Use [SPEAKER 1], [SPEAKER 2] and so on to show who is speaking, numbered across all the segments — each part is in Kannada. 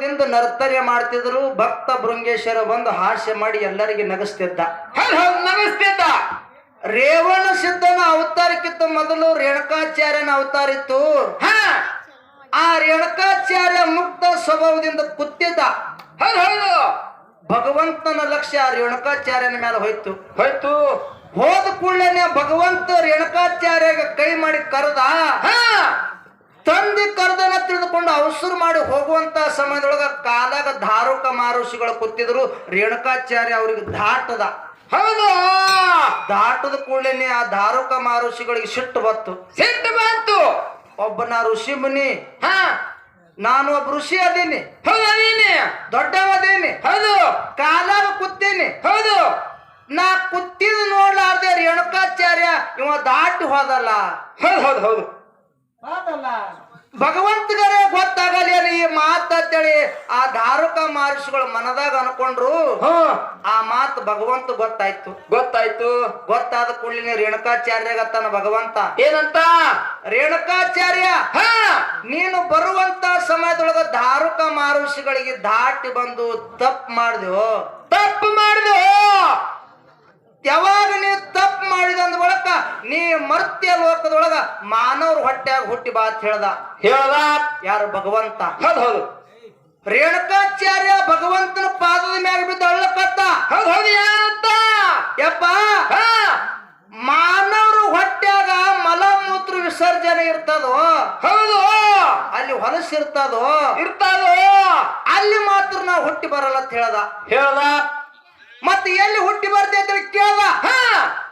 [SPEAKER 1] ನರ್ತರ್ಯ ಮಾಡ್ತಿದ್ರು ಭಕ್ತ ಭೃಂಗೇಶ್ವರ ಬಂದು ಹಾಸ್ಯ ಮಾಡಿ ಎಲ್ಲರಿಗೆ ನಗಸ್ತಿದ್ದ.
[SPEAKER 2] ನಗಸ್ತಿದ್ದ.
[SPEAKER 1] ರೇವಣ ಸಿದ್ಧನ ಅವತಾರಕ್ಕಿಂತ ಮೊದಲು ರೇಣುಕಾಚಾರ್ಯನ ಅವತಾರ ಇತ್ತು.
[SPEAKER 2] ಹಾ.
[SPEAKER 1] ಆ ರೇಣುಕಾಚಾರ್ಯ ಮುಕ್ತ ಸ್ವಭಾವದಿಂದ
[SPEAKER 2] ಹೌದು
[SPEAKER 1] ಭಗವಂತನ ಲಕ್ಷ್ಯ ರೇಣಕಾಚಾರ್ಯನ ಮೇಲೆ ಹೋಯ್ತು.
[SPEAKER 2] ಹೋಯ್ತು.
[SPEAKER 1] ಹೋದ ಕೂಡಲೇ ಭಗವಂತ ರೇಣುಕಾಚಾರ್ಯಗ ಕೈ ಮಾಡಿ ಕರೆದ.
[SPEAKER 2] ಹಾ.
[SPEAKER 1] ತಂದೆ ಕರೆದನ ತಿಳಿದುಕೊಂಡು ಅವಸರ ಮಾಡಿ ಹೋಗುವಂತ ಸಮಯದೊಳಗ ಕಾಲಾಗ ಧಾರುಕ ಮಾರುಷಿಗಳು ಕೂತಿದ್ರು. ರೇಣುಕಾಚಾರ್ಯ ಅವ್ರಿಗೆ ದಾಟದ
[SPEAKER 2] ಹೌದು.
[SPEAKER 1] ದಾಟದ ಕೂಡಲೇ ಆ ಧಾರುಕ ಮಾರುಷಿಗಳಿಗೆ ಸಿಟ್ಟು ಬತ್ತು
[SPEAKER 2] ಸಿಟ್ಟು ಬಂತು.
[SPEAKER 1] ಒಬ್ಬನ ಋಷಿ ಮುನಿ
[SPEAKER 2] ಹಾ.
[SPEAKER 1] ನಾನು ಒಬ್ಬ ಋಷಿ ಅದೀನಿ.
[SPEAKER 2] ಹೌದು ನೀನೆ
[SPEAKER 1] ದೊಡ್ಡವದೇನಿ
[SPEAKER 2] ಹೌದು.
[SPEAKER 1] ಕಾಲಾಗ ಕೂತೀನಿ.
[SPEAKER 2] ಹೌದು.
[SPEAKER 1] ನಾ ಕುತ್ತಿದ್ ನೋಡ್ಲಾರ್ದೆ ರೇಣುಕಾಚಾರ್ಯ ಇವ ದಾಟಿ ಹೋದಲ್ಲ.
[SPEAKER 2] ಹೌದು ಹೌದು ಹೌದು.
[SPEAKER 1] ಭಗವಂತಗರೇ ಗೊತ್ತಾಗಲಿ ಅಲ್ಲಿ ಈ ಮಾತ ಅಂತೇಳಿ ಆ ಧಾರುಕ ಮಹರ್ಷಿಗಳು ಮನದಾಗ ಅನ್ಕೊಂಡ್ರು. ಆ ಮಾತು ಭಗವಂತ ಗೊತ್ತಾಯ್ತು.
[SPEAKER 2] ಗೊತ್ತಾಯ್ತು.
[SPEAKER 1] ಗೊತ್ತಾದ ಕೂಡಲಿನ ರೇಣುಕಾಚಾರ್ಯಗತ್ತಾನ ಭಗವಂತ.
[SPEAKER 2] ಏನಂತ?
[SPEAKER 1] ರೇಣುಕಾಚಾರ್ಯ ನೀನು ಬರುವಂತ ಸಮಯದೊಳಗ ಧಾರುಕ ಮಹರ್ಷಿಗಳಿಗೆ ದಾಟಿ ಬಂದು ತಪ್ಪು ಮಾಡಿದೆವು.
[SPEAKER 2] ತಪ್ಪು ಮಾಡಿದು
[SPEAKER 1] ಯಾವಾಗ ನೀವು ತಪ್ಪು ಮಾಡಿದ ಅಂದ ಬಳಕ ನೀ ಮರ್ತ್ಯ ಲೋಕದೊಳಗ ಮಾನವ್ರ ಹೊಟ್ಟೆಯಾಗ ಹುಟ್ಟಿ ಬಾ ಅಂತ ಹೇಳ್ದ.
[SPEAKER 2] ಹೇಳದ.
[SPEAKER 1] ಯಾರು ಭಗವಂತ?
[SPEAKER 2] ಹೌದು ಹೌದು.
[SPEAKER 1] ರೇಣುಕಾಚಾರ್ಯ ಭಗವಂತನ ಪಾದದ ಮ್ಯಾಗ ಬಿದ್ದು ಅಳ್ಳಕತ್ತ.
[SPEAKER 2] ಹೌದು ಹೌದು ಏನಂತ
[SPEAKER 1] ಯಪ್ಪ
[SPEAKER 2] ಹಾ.
[SPEAKER 1] ಮಾನವ್ರ ಹೊಟ್ಟ್ಯಾಗ ಮಲಮೂತ್ರ ವಿಸರ್ಜನೆ ಇರ್ತದೋ?
[SPEAKER 2] ಹೌದು.
[SPEAKER 1] ಅಲ್ಲಿ ಹೊಲಸಿರ್ತದೋ
[SPEAKER 2] ಇರ್ತದೋ?
[SPEAKER 1] ಅಲ್ಲಿ ಮಾತ್ರ ನಾವು ಹುಟ್ಟಿ ಬರಲ್ಲ ಅಂತ ಹೇಳದ.
[SPEAKER 2] ಹೇಳದ.
[SPEAKER 1] ಮತ್ತೆ ಎಲ್ಲಿ ಹುಟ್ಟಿ ಬರ್ತೈತೆ ಅಂತ ಕೇಳ
[SPEAKER 2] ಹಾ.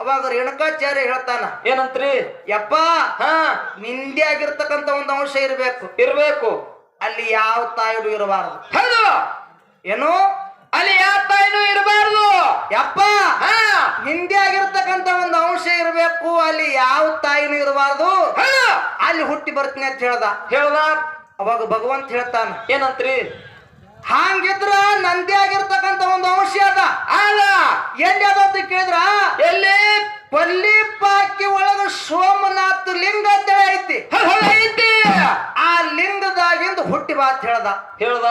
[SPEAKER 1] ಅವಾಗ ರೇಣುಕಾಚಾರ್ಯ ಹೇಳ್ತಾನ
[SPEAKER 2] ಏನಂತ್ರಿ?
[SPEAKER 1] ಯಪ್ಪ
[SPEAKER 2] ಹಾ.
[SPEAKER 1] ನಿಂದೆ ಆಗಿರ್ತಕ್ಕಂತ ಒಂದು ಅಂಶ ಇರಬೇಕು.
[SPEAKER 2] ಇರಬೇಕು.
[SPEAKER 1] ಅಲ್ಲಿ ಯಾವ ತಾಯಿಡು ಇರಬಾರದು.
[SPEAKER 2] ಹೌದು.
[SPEAKER 1] ಏನು?
[SPEAKER 2] ಅಲ್ಲಿ ಯಾವ ತಾಯಿನೂ ಇರಬಾರದು.
[SPEAKER 1] ಯಪ್ಪ
[SPEAKER 2] ಹಾ.
[SPEAKER 1] ನಿಂದೆ ಆಗಿರ್ತಕ್ಕಂತ ಒಂದು ಅಂಶ ಇರಬೇಕು. ಅಲ್ಲಿ ಯಾವ ತಾಯಿನೂ ಇರಬಾರದು. ಅಲ್ಲಿ ಹುಟ್ಟಿ ಬರ್ತೀನಿ ಅಂತ ಹೇಳ್ದ.
[SPEAKER 2] ಹೇಳ್ದ.
[SPEAKER 1] ಅವಾಗ ಭಗವಂತ ಹೇಳ್ತಾನ
[SPEAKER 2] ಏನಂತ್ರಿ?
[SPEAKER 1] ಹಾಂಗಿದ್ರ ನಂದೇ ಆಗಿರ್ತಕ್ಕಂತ ಒಂದು ಅಂಶ ಅದ.
[SPEAKER 2] ಅಲ್ಲ
[SPEAKER 1] ಎಲ್ಲಿ ಅದ ಅಂತ ಕೇಳಿದ್ರ?
[SPEAKER 2] ಎಲ್ಲಿ?
[SPEAKER 1] ಪಲ್ಲಿ ಪಾಕಿ ಒಳಗ ಸೋಮನಾಥ್ ಲಿಂಗ ಅಂತ ಹೇಳಿ ಐತಿ.
[SPEAKER 2] ಐತಿ.
[SPEAKER 1] ಆ ಲಿಂಗದಾಗಿಂದ ಹುಟ್ಟಿ ಬಾ ಅಂತ ಹೇಳ್ದ.
[SPEAKER 2] ಹೇಳದ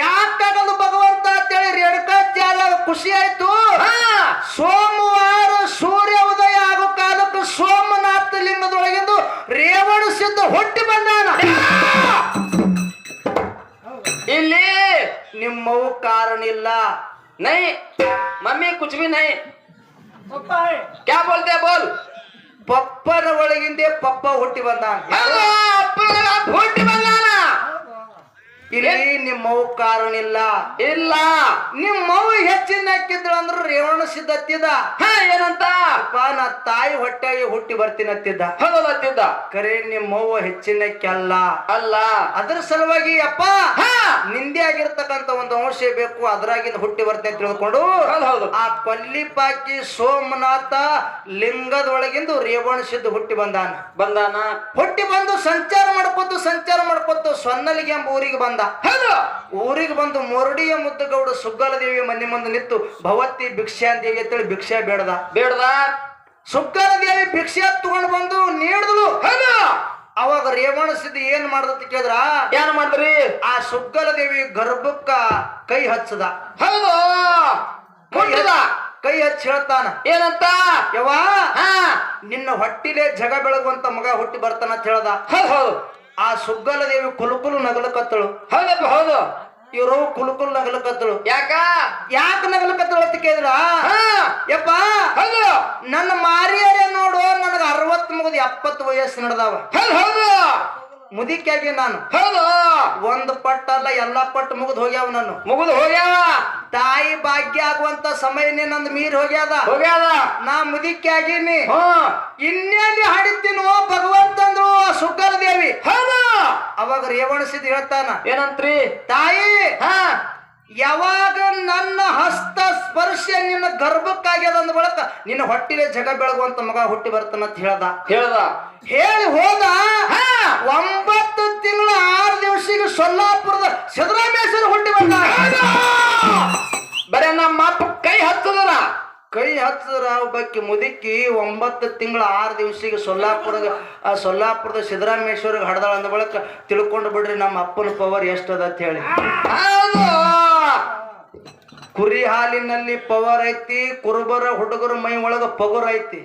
[SPEAKER 1] ಯಾಕಾಗದು ಭಗವಂತ ಅಂತೇಳಿ ರೇಣುಕಾಚಾರ್ಯ ಖುಷಿ ಆಯ್ತು. ಸೋಮವಾರ ಸೂರ್ಯ ಉದಯ ಆಗೋ ಕಾಲಕ್ಕೆ ಸೋಮನಾಥ ಲಿಂಗದೊಳಗಿಂದು ರೇವಣ ಸಿದ್ಧ ಹುಟ್ಟಿ ಬಂದಾನ. ನಿಮ್ಮವು ಕಾರಣ ಇಲ್ಲ
[SPEAKER 2] नहीं मम्मी कुछ भी नहीं क्या बोलते हैं बोल
[SPEAKER 1] ಪಪ್ಪನ ಒಳಗಿಂದೆ ಪಪ್ಪ ಹುಟ್ಟಿ ಬಂದಾನ
[SPEAKER 2] हेलो ಅಪ್ಪನ ಹುಟ್ಟಿ ಬಂದಾನ
[SPEAKER 1] ಇಲ್ಲಿ ನಿಮ್ಮವ್ ಕಾರಣ ಇಲ್ಲ.
[SPEAKER 2] ಇಲ್ಲ
[SPEAKER 1] ನಿಮ್ಮ ಹೆಚ್ಚಿನ ಹಾಕಿದ್ರು ಅಂದ್ರೆ ರೇವಣ ಸಿದ್ಧ ಹತ್ತಿದ
[SPEAKER 2] ಹಾ ಏನಂತ?
[SPEAKER 1] ನಾ ತಾಯಿ ಹೊಟ್ಟೆಗೆ ಹುಟ್ಟಿ ಬರ್ತೀನಿ ಹತ್ತಿದ್ದ ಕರೆ ನಿಮ್ಮವ್ವ ಹೆಚ್ಚಿನ
[SPEAKER 2] ಅಲ್ಲ.
[SPEAKER 1] ಅದ್ರ ಸಲುವಾಗಿ ಅಪ್ಪ
[SPEAKER 2] ಹಾ.
[SPEAKER 1] ನಿಂದೆ ಆಗಿರ್ತಕ್ಕಂತ ಒಂದು ಅಂಶ ಬೇಕು ಅದ್ರಾಗಿಂದ ಹುಟ್ಟಿ ಬರ್ತೇನೆ ತಿಳ್ಕೊಂಡು ಆ ಕೊಲ್ಲಿಪಾಕಿ ಸೋಮನಾಥ ಲಿಂಗದೊಳಗಿಂದು ರೇವಣ ಸಿದ್ಧ ಹುಟ್ಟಿ ಬಂದಾನ.
[SPEAKER 2] ಬಂದಾನ?
[SPEAKER 1] ಹುಟ್ಟಿ ಬಂದು ಸಂಚಾರ ಮಾಡ್ಕೊತು ಸಂಚಾರ ಮಾಡ್ಕೊತು ಸೊನ್ನಲಿಗೆ ಎಂಬ ಊರಿಗೆ ಬಂದ.
[SPEAKER 2] ಹೌದು.
[SPEAKER 1] ಊರಿಗೆ ಬಂದು ಮೊರಡಿಯ ಮುದ್ದಗೌಡ ಸುಗ್ಗಲ ದೇವಿ ಮನೆ ಮುಂದೆ ನಿಂತು ಭವತಿ ಭಿಕ್ಷಾ ದೇವಿ ಅಂತೇಳಿ ಭಿಕ್ಷೆ ಬೇಡದ.
[SPEAKER 2] ಬೇಡದ?
[SPEAKER 1] ಸುಗ್ಗಲದೇವಿ ಭಿಕ್ಷೆ ತಗೊಂಡು ಬಂದು ನೀಡಿದ್ಲು
[SPEAKER 2] ಹೌದು.
[SPEAKER 1] ಅವಾಗ ರೇವಣ ಸಿದ್ಧಿ ಏನ್ ಮಾಡ್ದತ್ ಕೇಳಿದ್ರ?
[SPEAKER 2] ಏನ್ ಮಾಡಿದ್ರಿ?
[SPEAKER 1] ಆ ಸುಗ್ಗಲದೇವಿ ಗರ್ಭಕ್ಕ ಕೈ ಹಚ್ಚದ.
[SPEAKER 2] ಹೌದು.
[SPEAKER 1] ಕೈ ಹಚ್ಚಿ ಹೇಳ್ತಾನ.
[SPEAKER 2] ಏನಂತ?
[SPEAKER 1] ಯವ್ವಾ ನಿನ್ನ ಹೊಟ್ಟಿಲೆ ಜಗ ಬೆಳಗುವಂತ ಮಗ ಹುಟ್ಟಿ ಬರ್ತಾನ ಅಂತ ಹೇಳ್ದ.
[SPEAKER 2] ಹೌದು ಹೌದು.
[SPEAKER 1] ಆ ಸುಗ್ಗಲ ದೇವಿ ಕುಲುಕುಲು ನಗಲಕತ್ತಳು.
[SPEAKER 2] ಹೌದಪ್ಪ ಹೌದು.
[SPEAKER 1] ಇವರು ಕುಲುಕುಲು ನಗಲಕತ್ತಳು.
[SPEAKER 2] ಯಾಕ?
[SPEAKER 1] ಯಾಕ ನಗಲಕತ್ತಳು ಅಂತ ಕೇಳಿದ್ರ?
[SPEAKER 2] ಹಾ.
[SPEAKER 1] ಯಪ್ಪ
[SPEAKER 2] ಹೌದು.
[SPEAKER 1] ನನ್ನ ಮಾರಿಯರೇ ನೋಡು ನನಗ ಅರವತ್ ಮುಗಿದ ಎಪ್ಪತ್ತು ವಯಸ್ಸು ನಡೆದಾವ.
[SPEAKER 2] ಹೌದು.
[SPEAKER 1] ಮುದಿಕಾಗಿ ನಾನು.
[SPEAKER 2] ಹೌದು.
[SPEAKER 1] ಒಂದು ಪಟ್ಟಲ್ಲ ಎಲ್ಲಾ ಪಟ್ಟು ಮುಗಿದು ಹೋಗ್ಯಾವ ನಾನು.
[SPEAKER 2] ಮುಗಿದು ಹೋಗ್ಯಾವ.
[SPEAKER 1] ತಾಯಿ ಭಾಗ್ಯ ಆಗುವಂತ ಸಮಯನೇ ನಂದು ಮೀರ್ ಹೋಗ್ಯಾದ.
[SPEAKER 2] ಹೋಗ್ಯಾದ.
[SPEAKER 1] ನಾ ಮುದಿಕೆ ಆಗೀನಿ
[SPEAKER 2] ಇನ್ನೆಲ್ಲಿ
[SPEAKER 1] ಇನ್ನೇಲಿ ಹಾಡಿದ್ದೀನೋ ಭಗವಂತಂದ್ರು ಅಂದ್ರು ಸುಗ್ಗಲ ದೇವಿ
[SPEAKER 2] ಹೌದು.
[SPEAKER 1] ಅವಾಗ ರೇವಣಸಿದ್ ಹೇಳ್ತಾನ.
[SPEAKER 2] ಏನಂತ್ರಿ?
[SPEAKER 1] ತಾಯಿ
[SPEAKER 2] ಹಾ.
[SPEAKER 1] ಯಾವಾಗ ನನ್ನ ಹಸ್ತ ಸ್ಪರ್ಶ ನಿನ್ನ ಗರ್ಭಕ್ಕಾಗ್ಯದ ಅಂದ ಬಳಕ ನಿನ್ನ ಹೊಟ್ಟಿಲೆ ಜಗ ಬೆಳಗುವಂತ ಮಗ ಹುಟ್ಟಿ ಬರ್ತಾನ ಅಂತ ಹೇಳ್ದ.
[SPEAKER 2] ಹೇಳ್ದ.
[SPEAKER 1] ಹೇಳಿ ಹೋದ ಒಂಬತ್ತು ತಿಂಗಳ ಆರು ದಿವಸಿಗೆ ಸೊಲ್ಲಾಪುರದ ಸಿದ್ದರಾಮೇಶ್ವರ ಹುಟ್ಟಿ ಬಂದ.
[SPEAKER 2] ಬರೇ ನಮ್ಮ ಅಪ್ಪ ಕೈ ಹತ್ತದರ.
[SPEAKER 1] ಕೈ ಹತ್ತದ್ರ ಬಗ್ಗೆ ಒಬ್ಬಾಕಿ ಮುದುಕಿ ಒಂಬತ್ತು ತಿಂಗಳ ಆರು ದಿವಸಿಗೆ ಸೊಲ್ಲಾಪುರದ ಆ ಸೊಲ್ಲಾಪುರದ ಸಿದ್ದರಾಮೇಶ್ವರಿಗೆ ಹಡ್ದಾಳ ಅಂದ ಬಳಕ ತಿಳ್ಕೊಂಡು ಬಿಡ್ರಿ ನಮ್ಮ ಅಪ್ಪನ ಪವರ್ ಎಷ್ಟದ ಅಂತ ಹೇಳಿ.
[SPEAKER 2] ಹೌದು.
[SPEAKER 1] ಕುರಿ ಹಾಲಿನಲ್ಲಿ ಪವರ್ ಐತಿ ಕುರುಬರ ಹುಡುಗರ ಮೈ ಒಳಗ ಪಗುರ್ ಐತಿ.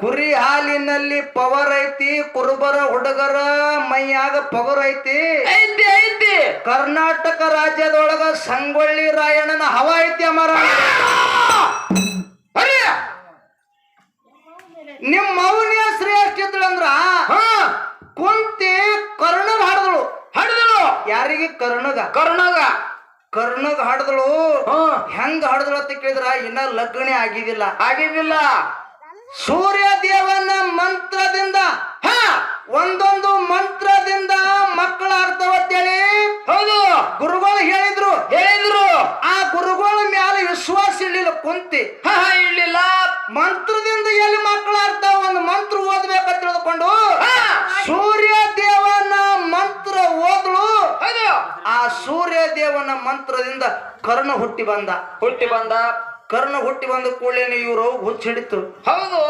[SPEAKER 1] ಕುರಿ ಹಾಲಿನಲ್ಲಿ ಪವರ್ ಐತಿ ಕುರುಬರ ಹುಡುಗರ ಮೈಯಾಗ ಪಗುರ್ ಐತಿ.
[SPEAKER 2] ಐತಿ ಐತಿ.
[SPEAKER 1] ಕರ್ನಾಟಕ ರಾಜ್ಯದೊಳಗ ಸಂಗೊಳ್ಳಿ ರಾಯಣ್ಣನ ಹವ ಐತಿ ಅಮರ. ನಿಮ್ಮ ಮೌನ್ಯ ಶ್ರೇಷ್ಠ ಅಂದ್ರ
[SPEAKER 2] ಹಾ.
[SPEAKER 1] ಕುಂತಿ ಯಾರಿಗೆ? ಕರ್ಣಗ.
[SPEAKER 2] ಕರ್ಣಗ.
[SPEAKER 1] ಕರ್ಣಗ ಹಾಡಿದಳು?
[SPEAKER 2] ಹೆಂಗ
[SPEAKER 1] ಹೆಂಗ್ ಹಾಡಿದಳು ಅಂತ ಕೇಳಿದ್ರ ಇನ್ನ ಲಗ್ನೆ ಆಗಿದಿಲ್ಲ.
[SPEAKER 2] ಆಗಿದಿಲ್ಲ.
[SPEAKER 1] ಸೂರ್ಯ ದೇವನ ಮಂತ್ರದಿಂದ
[SPEAKER 2] ಹ.
[SPEAKER 1] ಒಂದೊಂದು ಮಂತ್ರದಿಂದ ಮಕ್ಕಳ ಅರ್ಥವತ್ತೇಳಿ
[SPEAKER 2] ಹೌದು.
[SPEAKER 1] ಗುರುಗಳು ಹೇಳಿದ್ರು.
[SPEAKER 2] ಹೇಳಿದ್ರು.
[SPEAKER 1] ಆ ಗುರುಗಳ ಮ್ಯಾಲ ವಿಶ್ವಾಸ ಇಡ್ಲಿಲ್ಲ ಕುಂತಿ.
[SPEAKER 2] ಇಡ್ಲಿಲ್ಲ
[SPEAKER 1] ಮಂತ್ರದಿಂದ ಎಲ್ಲಿ ಅರ್ಥ ಒಂದು ಮಂತ್ರ ಓದ್ಬೇಕಂತ
[SPEAKER 2] ತಿಳ್ಕೊಂಡು
[SPEAKER 1] ಸೂರ್ಯ ಆ ಸೂರ್ಯ ದೇವನ ಮಂತ್ರದಿಂದ ಕರ್ಣ ಹುಟ್ಟಿ ಬಂದ.
[SPEAKER 2] ಹುಟ್ಟಿ ಬಂದ.
[SPEAKER 1] ಕರ್ಣ ಹುಟ್ಟಿ ಬಂದ ಕೂಡಲೇ ಇವ್ರು ಹುಚ್ಚ ಹಿಡಿತು
[SPEAKER 2] ಹೌದು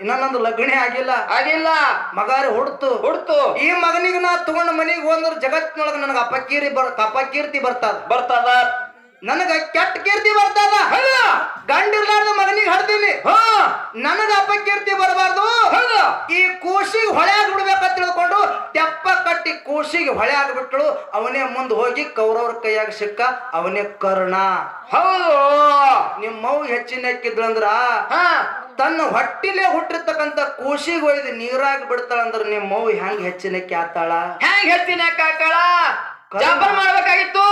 [SPEAKER 1] ಇನ್ನೊಂದು ಲಗ್ನಿ ಆಗಿಲ್ಲ.
[SPEAKER 2] ಆಗಿಲ್ಲ.
[SPEAKER 1] ಮಗಾರಿ ಹುಡ್ತು.
[SPEAKER 2] ಹುಡ್ತು.
[SPEAKER 1] ಈ ಮಗನಿಗೆ ನಾ ತಗೊಂಡ ಮನಿಗೆ ಹೋದ್ರ ಜಗತ್ತಿನೊಳಗ ನನಗ ಅಪಕೀರಿ ಬರ್ ಅಪಕೀರ್ತಿ ಬರ್ತದ.
[SPEAKER 2] ಬರ್ತದ.
[SPEAKER 1] ನನಗ ಕೆಟ್ಟ ಕೀರ್ತಿ ಬರ್ತದ? ಗಂಡಿರ್ಲಾರ್ದ ಮಗನಿಗೆ ಹಡ್ದೀನಿ ನನಗ ಅಪಕೀರ್ತಿ ಬರಬಾರ್ದು. ಈ ಕೂಸಿಗೆ ಹೊಳೆ ಆಗ್ಬಿಡ್ಬೇಕಂತ ತಿಳ್ಕೊಂಡು ತೆಪ್ಪ ಕಟ್ಟಿ ಕೂಸಿಗೆ ಹೊಳೆ ಆಗ್ಬಿಟ್ಳು ಅವನೇ ಮುಂದೆ ಹೋಗಿ ಕೌರವ್ರ ಕೈಯಾಗ ಸಿಕ್ಕ ಅವನೇ ಕರ್ಣ.
[SPEAKER 2] ಹೌದು.
[SPEAKER 1] ನಿಮ್ಮ ಮೌ ಹೆಚ್ಚಿನ ಹಾಕಿದ್ರಂದ್ರ
[SPEAKER 2] ಹಾ.
[SPEAKER 1] ತನ್ನ ಹೊಟ್ಟಿಲೆ ಹುಟ್ಟಿರ್ತಕ್ಕಂತ ಕೂಸಿಗೆ ಒಯ್ದು ನೀರಾಗಿ ಬಿಡ್ತಾಳಂದ್ರ ನಿಮ್ಮ ಮೌ ಹೆಂಗ್ ಹೆಚ್ಚಿನಕ್ಕೆ ಆತಾಳ?
[SPEAKER 2] ಹೆಂಗ್ ಹೆಚ್ಚಿನ ಕಾಕಳ ಜಾಪರ್ ಮಾಡ್ಬೇಕಾಗಿತ್ತು.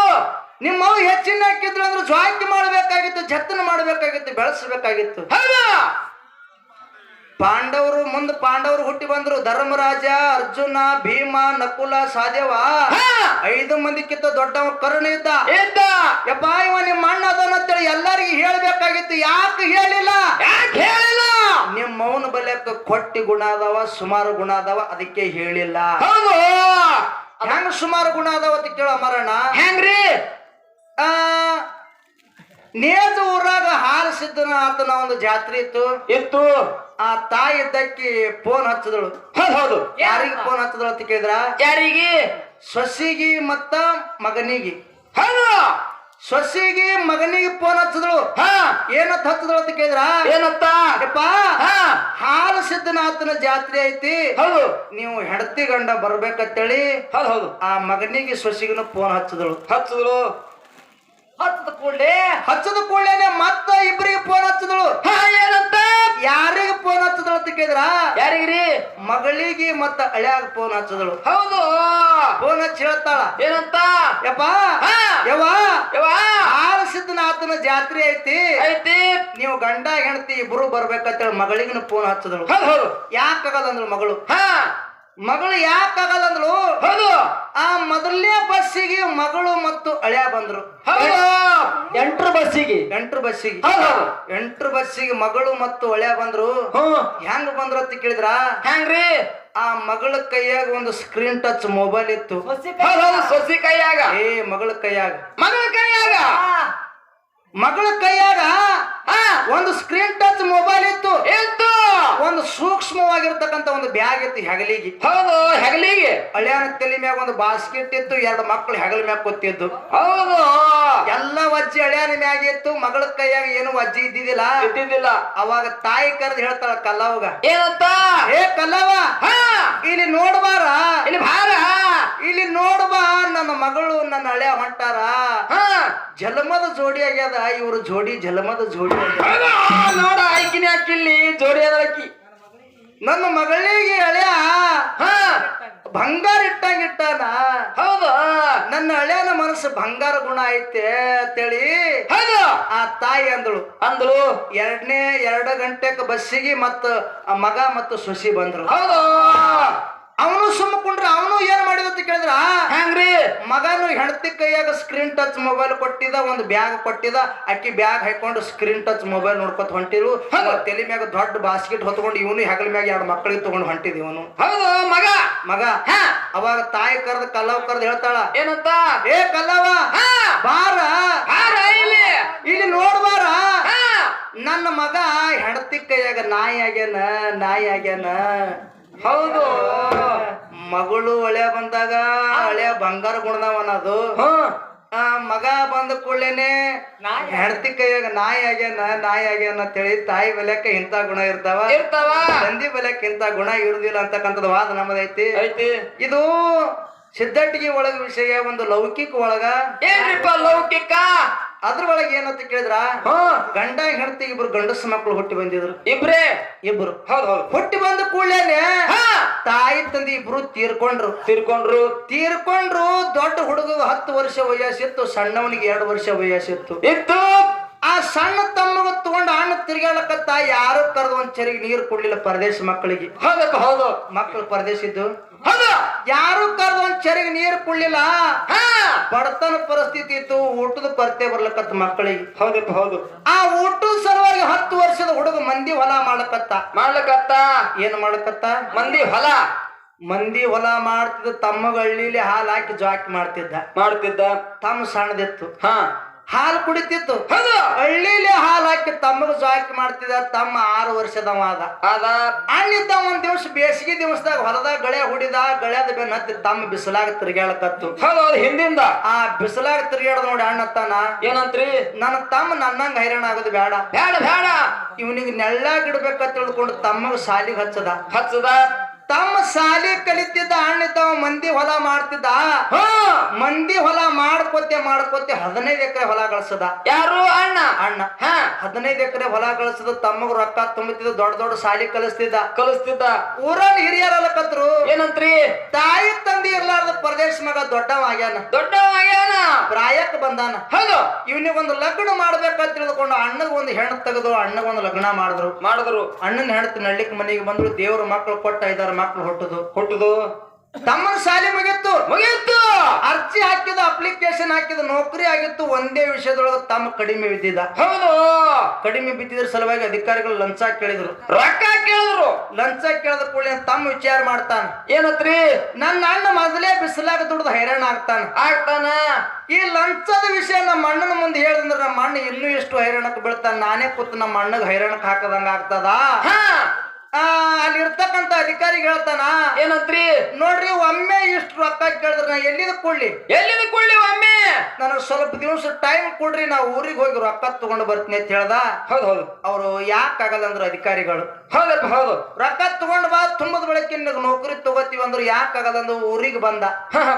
[SPEAKER 1] ನಿಮ್ಮ ಮೌ ಹೆಚ್ಚಿನ ಹಾಕಿದ್ರು ಅಂದ್ರೆ ಜ್ವಾಕಿ ಮಾಡಬೇಕಾಗಿತ್ತು ಜತನ ಮಾಡಬೇಕಾಗಿತ್ತು ಬೆಳೆಸಬೇಕಾಗಿತ್ತು.
[SPEAKER 2] ಹೌದಾ?
[SPEAKER 1] ಪಾಂಡವರು ಮುಂದೆ ಪಾಂಡವರು ಹುಟ್ಟಿ ಬಂದ್ರು. ಧರ್ಮರಾಜ ಅರ್ಜುನ ಭೀಮ ನಕುಲ
[SPEAKER 2] ಸಾಧ್ಯವ.
[SPEAKER 1] ಐದು ಮಂದಿಕ್ಕಿಂತ ದೊಡ್ಡವ ಕರುಣ ಇದ್ದ.
[SPEAKER 2] ಇದ್ದ
[SPEAKER 1] ಯಪ್ಪ ಇವ ನಿಮ್ಮ ಅಣ್ಣ ಅಂತೇಳಿ ಎಲ್ಲರಿಗೂ ಹೇಳಬೇಕಾಗಿತ್ತು. ಯಾಕೆ ಹೇಳಿಲ್ಲ?
[SPEAKER 2] ಯಾಕೆ ಹೇಳಿಲ್ಲ?
[SPEAKER 1] ನಿಮ್ಮ ಮೌನ ಬಲಕ್ಕೆ ಕೊಟ್ಟಿ ಗುಣ ಅದಾವ ಸುಮಾರು ಗುಣ ಅದಾವ ಅದಕ್ಕೆ ಹೇಳಿಲ್ಲ.
[SPEAKER 2] ಹೌದು.
[SPEAKER 1] ಹೆಂಗ ಸುಮಾರು ಗುಣ ಅದಾವ ಅಂತ ಕೇಳ ಮರಣ
[SPEAKER 2] ಹೆಂಗ್ರಿ?
[SPEAKER 1] ನೇಜ ಊರಾಗ ಹಾಲು ಸಿದ್ದನ ಆತನ ಒಂದು ಜಾತ್ರೆ ಇತ್ತು.
[SPEAKER 2] ಇತ್ತು.
[SPEAKER 1] ಆ ತಾಯಿ ಇದ್ದಕ್ಕಿ ಫೋನ್ ಹಚ್ಚದಳು.
[SPEAKER 2] ಹೌದು ಹೌದು.
[SPEAKER 1] ಯಾರಿಗೆ ಫೋನ್ ಹಚ್ಚದಳು ಅಂತ ಕೇಳಿದ್ರ?
[SPEAKER 2] ಯಾರಿಗೆ?
[SPEAKER 1] ಸೊಸಿಗಿ ಮತ್ತ ಮಗನಿಗೆ.
[SPEAKER 2] ಹೌದು.
[SPEAKER 1] ಸೊಸಿಗಿ ಮಗನಿಗೆ ಫೋನ್ ಹಚ್ಚದಳು.
[SPEAKER 2] ಹಾ.
[SPEAKER 1] ಏನಂತ ಹಚ್ಚದಳು ಅಂತ ಕೇಳಿದ್ರ?
[SPEAKER 2] ಏನತ್ತ?
[SPEAKER 1] ಹಾಲು ಸಿದ್ದನಾಥನ ಜಾತ್ರೆ ಐತಿ.
[SPEAKER 2] ಹೌದು.
[SPEAKER 1] ನೀವು ಹೆಂಡತಿ ಗಂಡ ಬರ್ಬೇಕಂತೇಳಿ
[SPEAKER 2] ಹೌದು ಹೌದು.
[SPEAKER 1] ಆ ಮಗನಿಗೆ ಸೊಸಿಗಿನ ಫೋನ್ ಹಚ್ಚದಳು.
[SPEAKER 2] ಹತ್ತಿದ್ರು ಹತ್ತದ ಕೂಡಲೇ?
[SPEAKER 1] ಹಚ್ಚದ ಕೂಡಲೇ ಮತ್ತ ಇಬ್ಬರಿಗೆ ಫೋನ್ ಹಚ್ಚದಳು.
[SPEAKER 2] ಏನಂತ?
[SPEAKER 1] ಯಾರಿಗೆ ಫೋನ್ ಹಚ್ಚದಳು ಅಂತ ಕೇಳಿದ್ರ?
[SPEAKER 2] ಯಾರಿಗ್ರಿ?
[SPEAKER 1] ಮಗಳಿಗೆ ಮತ್ತ ಅಳ್ಯಾಗ ಫೋನ್ ಹಚ್ಚದಳು.
[SPEAKER 2] ಹೌದು.
[SPEAKER 1] ಫೋನ್ ಹಚ್ಚಿ ಹೇಳ್ತಾಳ.
[SPEAKER 2] ಏನಂತ?
[SPEAKER 1] ಯಪ್ಪ
[SPEAKER 2] ಹಾ.
[SPEAKER 1] ಯವ್ವ
[SPEAKER 2] ಯವ್ವ.
[SPEAKER 1] ಹಾಲು ಸಿದ್ದನಾಥನ ಜಾತ್ರೆ ಐತಿ.
[SPEAKER 2] ಐತಿ.
[SPEAKER 1] ನೀವು ಗಂಡ ಹೆಂಡತಿ ಇಬ್ರು ಬರ್ಬೇಕಂತೇಳಿ ಮಗಳಿಗಿನ ಫೋನ್ ಹಚ್ಚದಳು.
[SPEAKER 2] ಹೌದು ಹೌದು.
[SPEAKER 1] ಯಾಕಾಗಲ್ಲ ಅಂದ್ಳು ಮಗಳು?
[SPEAKER 2] ಹಾ.
[SPEAKER 1] ಮಗಳು ಯಾಕಾಗಲ್ಲ ಅಂದ್ಳು
[SPEAKER 2] ಹೌದು.
[SPEAKER 1] ಆ ಮೊದಲನೇ ಬಸ್ಸಿಗೆ ಮಗಳು ಮತ್ತು ಅಳಿಯ ಬಂದ್ರು.
[SPEAKER 2] ಹೌದು. ಎಂಟ್ರ ಬಸ್ಸಿಗೆ.
[SPEAKER 1] ಎಂಟ್ರ ಬಸ್ಸಿಗೆ.
[SPEAKER 2] ಎಂಟ್ರ ಹೌದು.
[SPEAKER 1] ಎಂಟ್ರು ಬಸ್ಸಿಗೆ ಮಗಳು ಮತ್ತು ಅಳಿಯ ಬಂದ್ರು. ಹೆಂಗ್ ಬಂದ್ರು ಅಂತ ಕೇಳಿದ್ರ?
[SPEAKER 2] ಹೆಂಗ್ರಿ?
[SPEAKER 1] ಆ ಮಗಳ ಕೈಯಾಗ ಒಂದು ಸ್ಕ್ರೀನ್ ಟಚ್ ಮೊಬೈಲ್ ಇತ್ತು.
[SPEAKER 2] ಸೊಸಿ ಕೈಯಾಗ.
[SPEAKER 1] ಏ ಮಗಳ ಕೈಯಾಗ.
[SPEAKER 2] ಮಗಳ ಕೈಯಾಗ.
[SPEAKER 1] ಮಗಳ ಕೈಯಾಗ
[SPEAKER 2] ಹಾ.
[SPEAKER 1] ಒಂದು ಸ್ಕ್ರೀನ್ ಟಚ್ ಮೊಬೈಲ್ ಇತ್ತು
[SPEAKER 2] ಇತ್ತು
[SPEAKER 1] ಒಂದು ಸೂಕ್ಷ್ಮವಾಗಿರ್ತಕ್ಕಂಥ ಒಂದು ಬ್ಯಾಗ್ ಇತ್ತು ಹೆಗಲಿಗೆ.
[SPEAKER 2] ಹೌದು ಹೆಗಲಿಗೆ.
[SPEAKER 1] ಅಳಿಯಾನ ತಲೆ ಮ್ಯಾಗ ಒಂದು ಬಾಸ್ಕೆಟ್ ಇತ್ತು ಎರಡು ಮಕ್ಕಳು ಹೆಗಲ ಮ್ಯಾಗ ಕೂತಿದ್ದು.
[SPEAKER 2] ಹೌದು.
[SPEAKER 1] ಎಲ್ಲ ವಜ್ಜಿ ಅಳಿಯಾನ ಮ್ಯಾಗ ಇತ್ತು ಮಗಳ ಕೈಯಾಗ ಏನು ವಜ್ಜಿ ಇದ್ದಿದ್ದಿಲ್ಲ.
[SPEAKER 2] ಇದ್ದಿದ್ದಿಲ್ಲ.
[SPEAKER 1] ಅವಾಗ ತಾಯಿ ಕರೆದು ಹೇಳ್ತಾಳ ಕಲ್ಲವಾಗ.
[SPEAKER 2] ಏನಂತ?
[SPEAKER 1] ಏ ಕಲ್ಲವ
[SPEAKER 2] ಹಾ.
[SPEAKER 1] ಇಲ್ಲಿ ನೋಡ್ಬಾರ.
[SPEAKER 2] ಇಲ್ಲಿ ಭಾರ
[SPEAKER 1] ಇಲ್ಲಿ ನೋಡ್ಬಾ ನನ್ನ ಮಗಳು ನನ್ನ ಹಳೆ ಹೊಂಟಾರ.
[SPEAKER 2] ಹಾ.
[SPEAKER 1] ಜಲಮದ ಜೋಡಿ ಆಗ್ಯದ ಇವರು ಜೋಡಿ ಜಲಮದ ಜೋಡಿ
[SPEAKER 2] ನೋಡ ಆಯ್ಕಿನೇ ಹಾಕಿಲ್ಲಿ ಜೋಡಿ ಅದಳಕಿ
[SPEAKER 1] ನನ್ನ ಮಗಳಿಗೆ ಅಳಿಯ
[SPEAKER 2] ಹಾ.
[SPEAKER 1] ಬಂಗಾರ ಇಟ್ಟಂಗಿಟ್ಟಾನ ಇಟ್ಟಾನ.
[SPEAKER 2] ಹೌದು.
[SPEAKER 1] ನನ್ನ ಅಳಿಯನ ಮನಸ್ಸು ಬಂಗಾರ ಗುಣ ಐತೆ ಅಂತೇಳಿ
[SPEAKER 2] ಹೌದು.
[SPEAKER 1] ಆ ತಾಯಿ ಅಂದಳು.
[SPEAKER 2] ಅಂದಳು.
[SPEAKER 1] ಎರಡನೇ ಎರಡು ಗಂಟೆಗೆ ಬಸ್ಸಿಗೆ ಮತ್ತ ಆ ಮಗ ಮತ್ತು ಸೊಸಿ ಬಂದ್ರು.
[SPEAKER 2] ಹೌದು.
[SPEAKER 1] ಅವನು ಸುಮ್ಮ ಕುಂಡ್ರೆ ಅವನು ಏನ್ ಮಾಡಿದ ಅಂತ ಕೇಳಿದ್ರ?
[SPEAKER 2] ಹೆಂಗ್ರಿ
[SPEAKER 1] ಮಗನು ಹೆಂಡತಿ ಕೈಯಾಗ ಸ್ಕ್ರೀನ್ ಟಚ್ ಮೊಬೈಲ್ ಕೊಟ್ಟಿದ ಒಂದು ಬ್ಯಾಗ್ ಕೊಟ್ಟಿದ ಅಕ್ಕಿ ಬ್ಯಾಗ್ ಹಾಕೊಂಡು ಸ್ಕ್ರೀನ್ ಟಚ್ ಮೊಬೈಲ್ ನೋಡ್ಕೊತ ಹೊಂಟಿರು. ತಲೆ ಮ್ಯಾಗ ದೊಡ್ಡ ಬಾಸ್ಕೆಟ್ ಹೊತ್ಕೊಂಡು ಇವನು ಹೆಗಲ ಮ್ಯಾಗ ಎರಡು ಮಕ್ಕಳಿಗೆ ತಗೊಂಡು ಹೊಂಟಿದ ಇವನು.
[SPEAKER 2] ಹೌದು ಮಗ.
[SPEAKER 1] ಮಗ ಅವಾಗ ತಾಯಿ ಕರೆದ ಕಲ್ಲವ್ ಕರೆದು ಹೇಳ್ತಾಳ
[SPEAKER 2] ಏನಂತ?
[SPEAKER 1] ಏ ಕಲ್ಲವ ಬಾರ.
[SPEAKER 2] ಇಲ್ಲಿ.
[SPEAKER 1] ಇಲ್ಲಿ ನೋಡ್ಬಾರ ನನ್ನ ಮಗ ಹೆಂಡತಿ ಕೈಯಾಗ ನಾಯಿ ಆಗ್ಯಾನ ನಾಯಿ ಆಗ್ಯಾನ.
[SPEAKER 2] ಹೌದು.
[SPEAKER 1] ಮಗಳು ಒಳ್ಳೆ ಬಂದಾಗ ಹಳೆ ಬಂಗಾರ ಗುಣದವನದು ಆ ಮಗ ಬಂದ ಕೂಡಲೇನೆ ಹೆಂಡತಿ ಕೈಯಾಗ ನಾಯಿ ಆಗ್ಯಾನ ನಾಯಿ ಆಗ್ಯಾನ ಅಂತೇಳಿ ತಾಯಿ ಬೆಲೆಕ ಇಂತ ಗುಣ ಇರ್ತಾವ.
[SPEAKER 2] ಇರ್ತಾವ.
[SPEAKER 1] ತಂದಿ ಬೆಲೆಕ ಇಂತ ಗುಣ ಇರುದಿಲ್ಲ ಅಂತಕ್ಕಂಥದ್ದು ವಾದ ನಮ್ಮದೈತಿ
[SPEAKER 2] ಐತಿ.
[SPEAKER 1] ಇದು ಸಿದ್ಧಟ್ಟಿಗೆ ಒಳಗ ವಿಷಯ ಒಂದು ಲೌಕಿಕ ಒಳಗ
[SPEAKER 2] ಏನ್ರಿಪ್ಪ ಲೌಕಿಕ?
[SPEAKER 1] ಅದ್ರ ಒಳಗೆ ಏನಂತ ಕೇಳಿದ್ರ? ಗಂಡ ಹೆಂಡತಿ ಇಬ್ರು ಗಂಡಸ ಮಕ್ಕಳು ಹುಟ್ಟಿ ಬಂದಿದ್ರು.
[SPEAKER 2] ಇಬ್ರೇ?
[SPEAKER 1] ಇಬ್ರು.
[SPEAKER 2] ಹೌದು
[SPEAKER 1] ಹುಟ್ಟಿ ಬಂದ ಕೂಡಲೇನೆ
[SPEAKER 2] ಹಾ.
[SPEAKER 1] ತಾಯಿ ತಂದೆ ಇಬ್ರು ತೀರ್ಕೊಂಡ್ರು.
[SPEAKER 2] ತೀರ್ಕೊಂಡ್ರು.
[SPEAKER 1] ತೀರ್ಕೊಂಡ್ರು ದೊಡ್ಡ ಹುಡುಗ ಹತ್ತು ವರ್ಷ ವಯಸ್ಸಿತ್ತು ಸಣ್ಣವನಿಗೆ ಎರಡು ವರ್ಷ ವಯಸ್ಸಿತ್ತು.
[SPEAKER 2] ಇತ್ತು.
[SPEAKER 1] ಆ ಸಣ್ಣ ತಮ್ಮಗ ತಗೊಂಡು ಹಣ್ಣು ತಾಯಿ ಯಾರು ಕರೆದು ಒಂದ್ ಚರಿಗೆ ನೀರು ಕೊಡ್ಲಿಲ್ಲ ಪರದೇಶ ಮಕ್ಕಳಿಗೆ.
[SPEAKER 2] ಹೌದಪ್ಪ ಹೌದು.
[SPEAKER 1] ಮಕ್ಕಳು ಪರದೇಶ ಇದ್ದು ಯಾರು ಕರೆದು ಒಂದ್ ಚರಿಗೆ ನೀರು ಕುಳ್ಳಿಲ್ಲ
[SPEAKER 2] ಹಾ.
[SPEAKER 1] ಬಡತನ ಪರಿಸ್ಥಿತಿ ಇತ್ತು ಊಟದ ಪರತೆ ಬರ್ಲಕತ್ತ ಮಕ್ಕಳಿಗೆ.
[SPEAKER 2] ಹೌದಪ್ಪ ಹೌದು.
[SPEAKER 1] ಆ ಊಟದ ಸಲುವಾಗಿ ಹತ್ತು ವರ್ಷದ ಹುಡುಗ ಮಂದಿ ಹೊಲ ಮಾಡಕತ್ತ
[SPEAKER 2] ಮಾಡ್ಲಕತ್ತ?
[SPEAKER 1] ಏನ್ ಮಾಡಕತ್ತ
[SPEAKER 2] ಮಂದಿ ಹೊಲ?
[SPEAKER 1] ಮಂದಿ ಹೊಲ ಮಾಡ್ತಿದ್ದ ತಮ್ಮಗಳ್ಳಿಲಿ ಹಾಲು ಹಾಕಿ ಜಾಕಿ ಮಾಡ್ತಿದ್ದ.
[SPEAKER 2] ಮಾಡ್ತಿದ್ದ.
[SPEAKER 1] ತಮ್ಮ ಸಣ್ಣದಿತ್ತು.
[SPEAKER 2] ಹಾ.
[SPEAKER 1] ಹಾಲು ಕುಡಿತಿತ್ತು.
[SPEAKER 2] ಹೌದು.
[SPEAKER 1] ಹಳ್ಳಿಲಿ ಹಾಲು ಹಾಕಿ ತಮ್ಮಗ ಜಾಕಿ ಮಾಡ್ತಿದ್ದ ತಮ್ಮ ಆರು ವರ್ಷದವ ಅದ
[SPEAKER 2] ಅದ
[SPEAKER 1] ಅಣ್ಣಿದ್ದ ಒಂದ್ ದಿವಸ ಬೇಸಿಗೆ ದಿವಸದಾಗ ಹೊಲದಾಗ ಗಳೆ ಹುಡಿದ ಗಳ್ಯಾದ ಬೆನ್ನ ಹತ್ತಿ ತಮ್ಮ ಬಿಸಿಲಾಗ ತಿರ್ಗ್ಯಾಳಕತ್ತು.
[SPEAKER 2] ಹೌದು ಹೌದು ಹಿಂದಿಂದ.
[SPEAKER 1] ಆ ಬಿಸಿಲಾಗ ತಿರ್ಗ್ಯಾಡ್ದ ನೋಡಿ ಅಣ್ಣತ್ತಾನ
[SPEAKER 2] ಏನಂತ್ರಿ?
[SPEAKER 1] ನನ್ನ ತಮ್ಮ ನನ್ನಂಗ ಹೈರಾಣ ಆಗೋದು ಬೇಡ.
[SPEAKER 2] ಬೇಡ ಬೇಡ.
[SPEAKER 1] ಇವನಿಗೆ ನೆಳ್ಳಾಗ ಇಡ್ಬೇಕಂತ ತಿಳ್ಕೊಂಡು ತಮ್ಮಗ ಸಾಲಿಗೆ ಹಚ್ಚದ.
[SPEAKER 2] ಹಚ್ಚದ.
[SPEAKER 1] ತಮ್ಮ ಸಾಲಿ ಕಲಿತಿದ್ದ ತಾವ ಮಂದಿ ಹೊಲ ಮಾಡ್ತಿದ್ದ. ಮಂದಿ ಹೊಲ ಮಾಡ್ಕೊತೆ ಮಾಡ್ಕೊತೆ ಹದಿನೈದು ಎಕರೆ ಹೊಲ ಗಳಿಸದ.
[SPEAKER 2] ಯಾರು? ಅಣ್ಣ.
[SPEAKER 1] ಅಣ್ಣ.
[SPEAKER 2] ಹಾ.
[SPEAKER 1] ಹದಿನೈದು ಎಕರೆ ಹೊಲ ಗಳಿಸದ ತಮ್ಮಗ್ ರೊಕ್ಕ ತುಂಬುತ್ತಿದ್ದ ದೊಡ್ಡ ದೊಡ್ಡ ಸಾಲಿ ಕಲಿಸ್ತಿದ್ದ.
[SPEAKER 2] ಕಲಿಸ್ತಿದ್ದ.
[SPEAKER 1] ಊರಲ್ಲಿ ಹಿರಿಯರಲ್ಲಕತ್ರು
[SPEAKER 2] ಏನಂತ್ರಿ?
[SPEAKER 1] ತಾಯಿ ತಂದಿ ಇರ್ಲಾರ್ದ ಪ್ರದೇಶ ಮಗ ದೊಡ್ಡವ ಆಗ್ಯಾನ. ಪ್ರಾಯಕ್ ಬಂದಾನ.
[SPEAKER 2] ಹೌದು.
[SPEAKER 1] ಇವನಿಗೊಂದು ಲಗ್ನ ಮಾಡ್ಬೇಕಂತ ತಿಳಿದುಕೊಂಡು ಅಣ್ಣಗ ಒಂದು ಹೆಣ್ಣು ತೆಗೆದು ಅಣ್ಣಗೊಂದು ಲಗ್ನ ಮಾಡಿದ್ರು.
[SPEAKER 2] ಮಾಡಿದ್ರು.
[SPEAKER 1] ಅಣ್ಣನ ಹೆಣ್ತು ನಳ್ಳಿಕ್ ಮನೆಗೆ ಬಂದ್ರು ದೇವ್ರ ಮಕ್ಕಳು ಕೊಟ್ಟ ಇದಾರ ಮಕ್ಕಳು ಹುಟ್ಟುದು.
[SPEAKER 2] ಹುಟ್ಟುದು.
[SPEAKER 1] ತಮ್ಮನ ಶಾಲೆ ಮುಗಿತ್ತು.
[SPEAKER 2] ಮುಗಿಯಿತು.
[SPEAKER 1] ಅರ್ಜಿ ಹಾಕಿದ ಅಪ್ಲಿಕೇಶನ್ ಹಾಕಿದ ನೌಕರಿ ಆಗಿತ್ತು ಒಂದೇ ವಿಷಯದೊಳಗೆ ತಮ್ಮ ಕಡಿಮೆ ಬಿದ್ದಿದ್ದ
[SPEAKER 2] ಹೌದು.
[SPEAKER 1] ಕಡಿಮೆ ಬಿದ್ದಿದ್ರ ಸಲುವಾಗಿ ಅಧಿಕಾರಿಗಳು ಲಂಚ ಕೇಳಿದ್ರು.
[SPEAKER 2] ರೊಕ್ಕ ಕೇಳಿದ್ರು.
[SPEAKER 1] ಲಂಚ ಕೇಳಿದ ಕೂಡಲೇ ತಮ್ಮ ವಿಚಾರ ಮಾಡ್ತಾನ.
[SPEAKER 2] ಏನತ್ರಿ?
[SPEAKER 1] ನನ್ನ ಅಣ್ಣ ಮೊದಲೇ ಬಿಸಿಲಾಗ ದುಡ್ದು ಹೈರಾಣ ಆಗ್ತಾನ.
[SPEAKER 2] ಆಗ್ತಾನ?
[SPEAKER 1] ಈ ಲಂಚದ ವಿಷಯ ನಮ್ಮ ಅಣ್ಣನ ಮುಂದೆ ಹೇಳಿದ್ರೆ ನಮ್ಮ ಅಣ್ಣ ಇನ್ನೂ ಎಷ್ಟು ಹೈರಾಣಕ್ಕೆ ಬೀಳ್ತಾನ? ನಾನೇ ಕೂತು ನಮ್ಮ ಅಣ್ಣಗೆ ಹೈರಾಣಕ್ಕೆ ಹಾಕದಂಗ ಆಗ್ತದ?
[SPEAKER 2] ಹಾ
[SPEAKER 1] ಆ, ಅಲ್ಲಿ ಇರ್ತಕ್ಕಂತ ಅಧಿಕಾರಿ ಹೇಳ್ತಾನ
[SPEAKER 2] ಏನಂತ್ರಿ?
[SPEAKER 1] ನೋಡ್ರಿ ಒಮ್ಮೆ ಇಷ್ಟು ರೊಕ್ಕ ಕೇಳಿದ್ರ ನಾ ಎಲ್ಲಿದ ಕೊಡ್ಲಿ?
[SPEAKER 2] ಎಲ್ಲಿದ ಕೊಡ್ಲಿ ಒಮ್ಮೆ?
[SPEAKER 1] ನನಗೆ ಸ್ವಲ್ಪ ದಿವಸ ಟೈಮ್ ಕೊಡ್ರಿ ನಾ ಊರಿಗೆ ಹೋಗಿ ರೊಕ್ಕ ತಗೊಂಡು ಬರ್ತೀನಿ ಅಂತ ಹೇಳ್ದ.
[SPEAKER 2] ಹೌದು ಹೌದು.
[SPEAKER 1] ಅವರು ಯಾಕಾಗಲ್ಲ ಅಂದ್ರೆ ಅಧಿಕಾರಿಗಳು.
[SPEAKER 2] ಹೌದಪ್ಪ ಹೌದು
[SPEAKER 1] ರೊಕ್ಕ ತಗೊಂಡ್ ಬಾ ತುಂಬದ ಬಳಕೆ ನೌಕರಿ ತಗೋತೀವಿ ಅಂದ್ರೆ ಯಾಕಾಗಲ್ಲ ಅಂದ್ರು ಊರಿಗೆ ಬಂದ?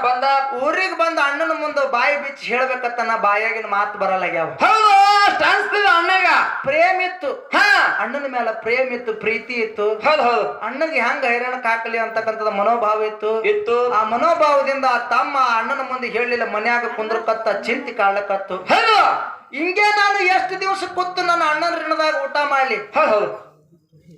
[SPEAKER 2] ಬಂದ.
[SPEAKER 1] ಊರಿಗೆ ಬಂದ ಅಣ್ಣನ ಮುಂದೆ ಬಾಯಿ ಬಿಚ್ಚಿ ಹೇಳ್ಬೇಕತ್ತ ನಾ ಬಾಯಾಗಿನ ಮಾತು ಬರಲ್ಲಾಗ್ಯಾವ
[SPEAKER 2] ಯಾವ ಅಷ್ಟ್ ಅನ್ಸ್ತಿದ ಅಣ್ಣಗ.
[SPEAKER 1] ಪ್ರೇಮ ಇತ್ತು.
[SPEAKER 2] ಹಾ.
[SPEAKER 1] ಅಣ್ಣನ ಮೇಲೆ ಪ್ರೇಮ ಇತ್ತು ಪ್ರೀತಿ ಇತ್ತು.
[SPEAKER 2] ಹೌದು ಹೌದು.
[SPEAKER 1] ಅಣ್ಣಗೆ ಹೆಂಗ ಹೈರಾಣಕ್ ಹಾಕಲಿ ಅಂತಕ್ಕಂಥದ್ದು ಮನೋಭಾವ ಇತ್ತು.
[SPEAKER 2] ಇತ್ತು.
[SPEAKER 1] ಆ ಮನೋಭಾವದಿಂದ ತಮ್ಮ ಅಣ್ಣನ ಮುಂದೆ ಹೇಳಲಿಲ್ಲ ಮನ್ಯಾಗ ಕುಂದ್ರಕತ್ತ ಚಿಂತಿ ಕಾಡ್ಲಕತ್ತು
[SPEAKER 2] ಹೌದು.
[SPEAKER 1] ಹಿಂಗೆ ನಾನು ಎಷ್ಟು ದಿವಸ ಕೂತು ನನ್ನ ಅಣ್ಣನ ಋಣದಾಗ ಊಟ ಮಾಡ್ಲಿ.
[SPEAKER 2] ಹೌದು.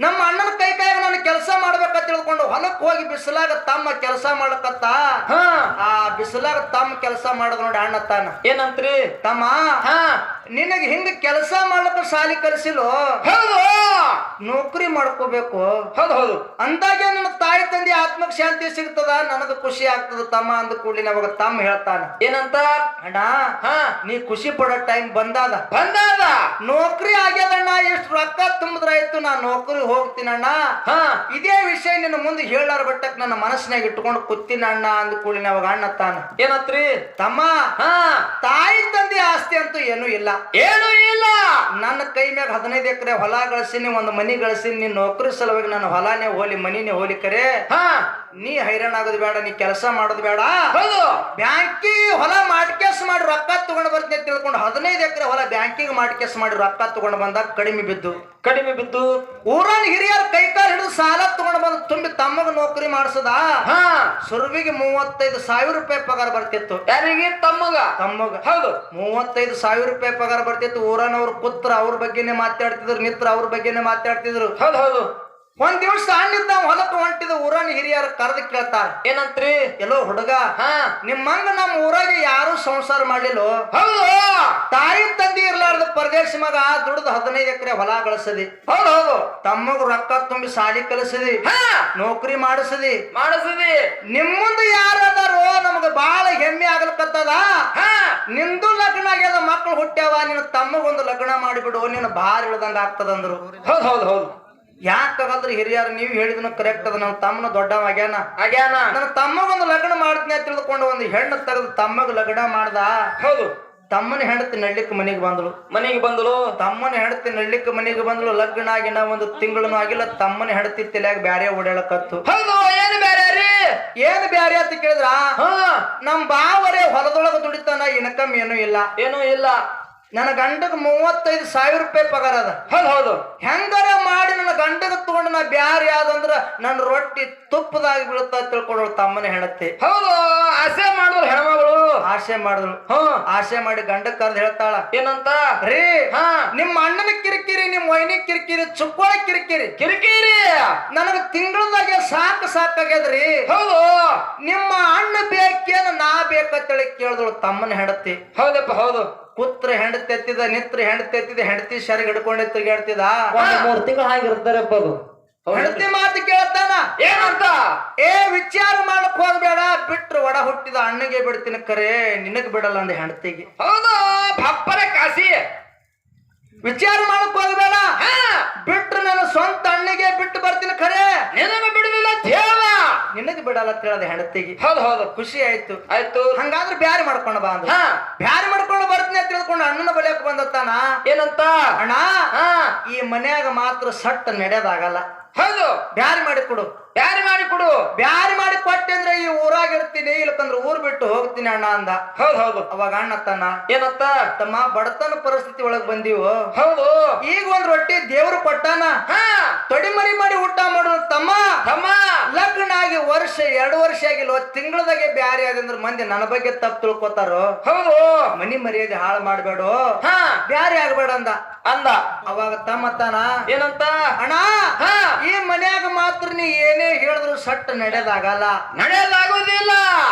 [SPEAKER 1] ನಮ್ಮ ಅಣ್ಣನ ಕೈ ಕೈಯಾಗ ನಾನು ಕೆಲಸ ಮಾಡ್ಬೇಕಂತ ತಿಳ್ಕೊಂಡು ಹೊಲಕ್ಕೆ ಹೋಗಿ ಬಿಸಿಲಾಗ ತಮ್ಮ ಕೆಲಸ ಮಾಡ್ಲಕತ್ತ?
[SPEAKER 2] ಹಾ.
[SPEAKER 1] ಆ ಬಿಸಿಲಾಗ ತಮ್ಮ ಕೆಲಸ ಮಾಡೋದು ನೋಡಿ ಅಣ್ಣ ತಾನ.
[SPEAKER 2] ಏನಂತ್ರಿ?
[SPEAKER 1] ತಮ್ಮ
[SPEAKER 2] ಹಾ.
[SPEAKER 1] ನಿನಗೆ ಹಿಂಗ ಕೆಲಸ ಮಾಡ್ಲಕ್ಕ ಸಾಲಿ ಕಲಿಸಿಲೋ
[SPEAKER 2] ಹೌದು.
[SPEAKER 1] ನೌಕರಿ ಮಾಡ್ಕೋಬೇಕು.
[SPEAKER 2] ಹೌದು ಹೌದು.
[SPEAKER 1] ಅಂದಾಗೆ ನನ್ನ ತಾಯಿ ತಂದೆ ಆತ್ಮಕ್ ಶಾಂತಿ ಸಿಗ್ತದ? ನನಗ ಖುಷಿ ಆಗ್ತದ ತಮ್ಮ ಅಂದ ಕೂಡಲಿ ಅವಾಗ ತಮ್ಮ ಹೇಳ್ತಾನ.
[SPEAKER 2] ಏನಂತ?
[SPEAKER 1] ಅಣ್ಣ
[SPEAKER 2] ಹಾ.
[SPEAKER 1] ನೀ ಖುಷಿ ಪಡೋ ಟೈಮ್ ಬಂದಾದ.
[SPEAKER 2] ಬಂದಾದ.
[SPEAKER 1] ನೌಕರಿ ಆಗ್ಯದಣ್ಣ ಎಷ್ಟು ರೊಕ್ಕ ತುಂಬಿದ್ರಾಯ್ತು ನಾ ನೌಕರಿ ಹೋಗ್ತೀನಣ್ಣ.
[SPEAKER 2] ಹಾ.
[SPEAKER 1] ಇದೇ ವಿಷಯ ನಿನ್ನ ಮುಂದೆ ಹೇಳಾರ ಬಟ್ಟಕ್ ನನ್ನ ಮನಸ್ಸಿನಾಗ ಇಟ್ಕೊಂಡು ಕುತ್ತಿನಣ್ಣ ಅಣ್ಣ ಅಂದ ಕೂಡಲಿ ಅವಾಗ ಅಣ್ಣ ತಾನ.
[SPEAKER 2] ಏನತ್ರಿ?
[SPEAKER 1] ತಮ್ಮ
[SPEAKER 2] ಹಾ.
[SPEAKER 1] ತಾಯಿ ತಂದೆ ಆಸ್ತಿ ಅಂತೂ ಏನೂ ಇಲ್ಲ.
[SPEAKER 2] ಏನು ಇಲ್ಲ.
[SPEAKER 1] ನನ್ನ ಕೈ ಮ್ಯಾಗ ಹದಿನೈದು ಎಕರೆ ಹೊಲ ಗಳಿಸಿನಿ ಒಂದು ಮನಿ ಗಳಿಸಿನಿ ನೀನ್ ನೌಕರಿ ಸಲುವಾಗಿ ನನ್ನ ಹೊಲಾನೇ ಹೋಲಿ ಮನಿನೇ ಹೋಲಿ ಕರೆ.
[SPEAKER 2] ಹಾ.
[SPEAKER 1] ನೀ ಹೈರಾಣ ಆಗೋದು ಬೇಡ ನೀ ಕೆಲಸ ಮಾಡೋದು ಬೇಡ.
[SPEAKER 2] ಹೌದು.
[SPEAKER 1] ಬ್ಯಾಂಕಿಗೆ ಹೊಲ ಮಾಡ್ಕೇಸ್ ಮಾಡಿ ರೊಕ್ಕ ತಗೊಂಡು ಬರ್ತೀನಿ ಅಂತ ತಿಳ್ಕೊಂಡು ಹದಿನೈದು ಎಕರೆ ಹೊಲ ಬ್ಯಾಂಕಿಗೆ ಮಾಡ್ಕೇಸ್ ಮಾಡಿ ರೊಕ್ಕ ತಗೊಂಡು ಬಂದಾಗ ಕಡಿಮೆ ಬಿದ್ದು.
[SPEAKER 2] ಕಡಿಮೆ ಬಿದ್ದು.
[SPEAKER 1] ಊರನ್ ಹಿರಿಯರ ಕೈ ಕಾಲು ಹಿಡಿದು ಸಾಲ ತಗೊಂಡು ಬಂದು ತುಂಬಿ ತಮ್ಮಗ ನೌಕರಿ ಮಾಡಿಸದ?
[SPEAKER 2] ಹಾ.
[SPEAKER 1] ಸುರುವಿಗೆ ಮೂವತ್ತೈದು ಸಾವಿರ ರೂಪಾಯಿ ಪಗಾರ ಬರ್ತಿತ್ತು.
[SPEAKER 2] ಯಾರಿಗೆ? ತಮ್ಮಗ.
[SPEAKER 1] ತಮ್ಮಗ.
[SPEAKER 2] ಹೌದು.
[SPEAKER 1] ಮೂವತ್ತೈದು ಸಾವಿರ ರೂಪಾಯಿ ಪಗಾರ ಬರ್ತಿತ್ತು. ಊರನವ್ರು ಪುತ್ರ ಅವ್ರ ಬಗ್ಗೆನೇ ಮಾತಾಡ್ತಿದ್ರು ನಿತ್ರ ಅವ್ರ ಬಗ್ಗೆನೇ ಮಾತಾಡ್ತಿದ್ರು.
[SPEAKER 2] ಹೌದು ಹೌದು.
[SPEAKER 1] ಒಂದ್ ದಿವಸ ಅಣ್ಣಿದ್ದ ಹೊಲಕ್ಕೆ ಹೊಂಟಿದ ಊರನ್ ಹಿರಿಯರು ಕರೆದು ಕೇಳ್ತಾರ.
[SPEAKER 2] ಏನಂತ್ರಿ?
[SPEAKER 1] ಎಲ್ಲೋ ಹುಡುಗ
[SPEAKER 2] ಹಾ.
[SPEAKER 1] ನಿಮ್ಮಂಗ ನಮ್ಮ ಊರಾಗ ಯಾರು ಸಂಸಾರ ಮಾಡ್ಲಿಲ್ಲ?
[SPEAKER 2] ಹೌದು.
[SPEAKER 1] ತಾಯಿ ತಂದಿ ಇರ್ಲಾರ್ದ ಪರದೇಶ ಮಗ ದುಡ್ದು ಹದಿನೈದು ಎಕರೆ ಹೊಲ ಗಳಿಸದಿ.
[SPEAKER 2] ಹೌದು ಹೌದು.
[SPEAKER 1] ತಮ್ಮಗ ರೊಕ್ಕ ತುಂಬಿ ಸಾಲಿ ಕಲಿಸದಿ.
[SPEAKER 2] ಹಾ.
[SPEAKER 1] ನೌಕರಿ ಮಾಡಿಸದಿ.
[SPEAKER 2] ಮಾಡಿಸದಿ.
[SPEAKER 1] ನಿಮ್ಮಂದು ಯಾರು ಯಾರದಾರೋ ನಮಗ ಬಾಳ ಹೆಮ್ಮೆ ಆಗ್ಲಕತ್ತದ?
[SPEAKER 2] ಹಾ.
[SPEAKER 1] ನಿಂದು ಲಗ್ನ ಆಗ್ಯದ ಮಕ್ಕಳು ಹುಟ್ಟ್ಯಾವ ನಿನ್ನ ತಮ್ಮಗೊಂದು ಲಗ್ನ ಮಾಡಿಬಿಡು ನಿನ್ನ ಭಾರ ಇಳ್ದಂಗ ಆಗ್ತದಂದ್ರು
[SPEAKER 2] ಹೌದು ಹೌದು ಹೌದು.
[SPEAKER 1] ಯಾಕಾಗಲ್ರಿ ಹಿರಿಯರು? ನೀವು ಹೇಳಿದ್ನು ಕರೆಕ್ಟ್ ಅದ. ನನ್ನ ತಮ್ಮನ ದೊಡ್ಡವ
[SPEAKER 2] ಆಗ್ಯಾನ? ಆಗ್ಯಾನ.
[SPEAKER 1] ನನ್ನ ತಮ್ಮಗೊಂದು ಲಗ್ನ ಮಾಡ್ತೀನಿ ಅಂತ ತಿಳಿದುಕೊಂಡು ಒಂದು ಹೆಣ್ಣು ತೆಗೆದು ತಮ್ಮಗ ಲಗ್ನ ಮಾಡ್ದ?
[SPEAKER 2] ಹೌದು.
[SPEAKER 1] ತಮ್ಮನ ಹೆಂಡತಿ ನಡ್ಲಿಕ್ಕೆ ಮನೆಗೆ ಬಂದಳು.
[SPEAKER 2] ಮನೆಗೆ ಬಂದಳು.
[SPEAKER 1] ತಮ್ಮನ ಹೆಂಡತಿ ನಡ್ಲಿಕ್ಕೆ ಮನೆಗೆ ಬಂದಳು. ಲಗ್ನ ಆಗಿನ ಒಂದು ತಿಂಗಳನು ಆಗಿಲ್ಲ. ತಮ್ಮನ ಹೆಂಡತಿ ತಲೆಯಾಗ ಬ್ಯಾರೆ ಓಡಾಡಕತ್ತು
[SPEAKER 2] ಹೌದು. ಏನು ಬ್ಯಾರೆ ರೀ?
[SPEAKER 1] ಏನ್ ಬ್ಯಾರೆ ಅಂತ ಕೇಳಿದ್ರ? ನಮ್ ಬಾವರೇ ಹೊಲದೊಳಗ ದುಡಿತಾನ. ಇನ್ಕಮ್ ಏನೂ ಇಲ್ಲ.
[SPEAKER 2] ಏನೂ ಇಲ್ಲ.
[SPEAKER 1] ನನ್ನ ಗಂಡಗ ಮೂವತ್ತೈದು ಸಾವಿರ ರೂಪಾಯಿ ಪಗಾರ ಅದ.
[SPEAKER 2] ಹೌದು ಹೌದು.
[SPEAKER 1] ಹೆಂಗಾರ ಮಾಡಿ ನನ್ನ ಗಂಡಗ ತಗೊಂಡು ನಾ ಬ್ಯಾರ ಯಾವ್ದಂದ್ರ ನನ್ನ ರೊಟ್ಟಿ ತುಪ್ಪದಾಗಿ ಬೀಳುತ್ತ ತಿಳ್ಕೊಳ್ಳೋ ತಮ್ಮನ ಹೆಣತಿ
[SPEAKER 2] ಹೌದು ಆಸೆ ಮಾಡಿದ್ರು ಹೆಣ್ಮಗಳು.
[SPEAKER 1] ಆಸೆ ಮಾಡಿದ್ರು
[SPEAKER 2] ಹ್ಮ್
[SPEAKER 1] ಆಸೆ ಮಾಡಿ ಗಂಡ ಕರ್ದು ಹೇಳ್ತಾಳ.
[SPEAKER 2] ಏನಂತ?
[SPEAKER 1] ರೀ
[SPEAKER 2] ಹಾ.
[SPEAKER 1] ನಿಮ್ಮ ಅಣ್ಣನ ಕಿರಿಕಿರಿ ನಿಮ್ಮ ವೈನಿ ಕಿರಿಕಿರಿ ಚುಕ್ಕೋಳ ಕಿರಿಕಿರಿ.
[SPEAKER 2] ಕಿರಿಕಿರಿ.
[SPEAKER 1] ನನಗ ತಿಂಗಳದಾಗೆ ಸಾಕು ಸಾಕಾಗ್ಯದ್ರಿ.
[SPEAKER 2] ಹೌದು.
[SPEAKER 1] ನಿಮ್ಮ ಅಣ್ಣ ಬೇಕೇನು ನಾ ಬೇಕಂತೇಳಿ ಕೇಳಿದಳು ತಮ್ಮನ ಹೆಂಡತಿ.
[SPEAKER 2] ಹೌದಪ್ಪ ಹೌದು.
[SPEAKER 1] ಕುತ್ರ ಹೆಂಡತಿ ಎತ್ತಿದ ನಿತ್ರ ಹೆಂಡತೆತ್ತಿದ ಹೆಂಡತಿ ಶರಿಗೆ ಹಿಡ್ಕೊಂಡು ತಿರುಗಾಡ್ತಿದ.
[SPEAKER 3] ಒಂದು ಮೂರು ತಿಂಗಳು ಹಾಗಿರ್ತಾರಪ್ಪ ಅದು
[SPEAKER 1] ಹೆಂಡತಿ ಮಾತು ಕೇಳ್ತಾನ.
[SPEAKER 2] ಏನಂತ?
[SPEAKER 1] ಏ ವಿಚಾರ ಮಾಡಕ್ ಹೋಗ್ಬೇಡ. ಬಿಟ್ರು ಒಡ ಹುಟ್ಟಿದ ಅಣ್ಣಗೆ ಬಿಡ್ತೀನಿ ಕರೆ. ನಿನಗ್ ಬಿಡಲ್ಲ ಅಂದ ಹೆಂಡತಿಗೆ.
[SPEAKER 2] ಹೌದು ಪಪ್ಪರ ಕಾಸಿ.
[SPEAKER 1] ವಿಚಾರ ಮಾಡಕ್ ಹೋಗ್ಬೇಡ.
[SPEAKER 2] ಹಾ.
[SPEAKER 1] ಬಿಟ್ರು ನನ್ನ ಸ್ವಂತ ಅಣ್ಣಿಗೆ ಬಿಟ್ಟು ಬರ್ತೀನಿ ಖರೆ.
[SPEAKER 2] ನಿನಗ ಬಿಡುದಿಲ್ಲ ದೇವ.
[SPEAKER 1] ನಿನಗೆ ಬಿಡಲ್ಲ ಅಂತ ಹೆಣತಿಗೆ ಹೆಂಡತಿಗೆ.
[SPEAKER 2] ಹೌದು ಹೌದು.
[SPEAKER 1] ಖುಷಿ ಆಯ್ತು.
[SPEAKER 2] ಆಯ್ತು.
[SPEAKER 1] ಹಂಗಾದ್ರೆ ಬ್ಯಾರಿ ಮಾಡ್ಕೊಂಡು ಬಾ ಅಂದ್ರು.
[SPEAKER 2] ಹಾ.
[SPEAKER 1] ಬ್ಯಾರಿ ಮಾಡ್ಕೊಂಡು ಬರ್ತೀನಿ ಅಂತ ತಿಳ್ಕೊಂಡು ಅಣ್ಣನ ಬಲಿಯಕ್ ಬಂದತ್ತಾನ?
[SPEAKER 2] ಏನಂತ?
[SPEAKER 1] ಅಣ್ಣ
[SPEAKER 2] ಹಾ.
[SPEAKER 1] ಈ ಮನ್ಯಾಗ ಮಾತ್ರ ಸಟ್ ನಡೆಯೋದಾಗಲ್ಲ.
[SPEAKER 2] ಹೌದು.
[SPEAKER 1] ಬ್ಯಾರಿ ಮಾಡಿ ಕೊಡು.
[SPEAKER 2] ಬ್ಯಾರಿ ಮಾಡಿ ಕೊಡು.
[SPEAKER 1] ಬ್ಯಾರಿ ಮಾಡಿ ಕೊಟ್ಟೆ ಅಂದ್ರೆ ಈ ಊರಾಗ ಇರ್ತೀನಿ ಇಲ್ಲಕಂದ್ರೆ ಊರ್ ಬಿಟ್ಟು ಹೋಗ್ತೀನಿ ಅಣ್ಣ ಅಂದ.
[SPEAKER 2] ಹೌದ್ ಹೌದು.
[SPEAKER 1] ಅವಾಗ ಅಣ್ಣ ತನ್ನ
[SPEAKER 2] ಏನತ್ತ?
[SPEAKER 1] ತಮ್ಮ ಬಡತನ ಪರಿಸ್ಥಿತಿ ಒಳಗ್ ಬಂದೀವು.
[SPEAKER 2] ಹೌದು.
[SPEAKER 1] ಈಗ ಒಂದ್ ರೊಟ್ಟಿ ದೇವ್ರು ಕೊಟ್ಟಾನ.
[SPEAKER 2] ಹಾ.
[SPEAKER 1] ತೊಡಿಮರಿ ಮಾಡಿ ಊಟ ಮಾಡು ತಮ್ಮ.
[SPEAKER 2] ತಮ್ಮ.
[SPEAKER 1] ಲಗ್ನ ಆಗಿ ವರ್ಷ ಎರಡು ವರ್ಷ ಆಗಿಲ್ಲ ತಿಂಗಳದಾಗೆ ಬ್ಯಾರಿ ಆದ್ರ ಮಂದಿ ನನ್ನ ಬಗ್ಗೆ ತಪ್ಪು ತಿಳ್ಕೊತಾರೋ?
[SPEAKER 2] ಹೌದು.
[SPEAKER 1] ಮನಿ ಮರ್ಯಾದೆ ಹಾಳು ಮಾಡ್ಬೇಡ?
[SPEAKER 2] ಹಾ.
[SPEAKER 1] ಬ್ಯಾರಿ ಆಗ್ಬೇಡ ಅಂದ.
[SPEAKER 2] ಅಂದ.
[SPEAKER 1] ಅವಾಗ ತಮ್ಮ ತಾನ
[SPEAKER 2] ಏನಂತ?
[SPEAKER 1] ಅಣ್ಣ
[SPEAKER 2] ಹಾ.
[SPEAKER 1] ಈ ಮನ್ಯಾಗ ಮಾತ್ರ ನೀ ಏನೇ ಹೇಳಿದ್ರು ಸಟ್ ನಡೆದಾಗಲ್ಲ.
[SPEAKER 2] ನಡೆಯಲಾಗುವುದಿಲ್ಲ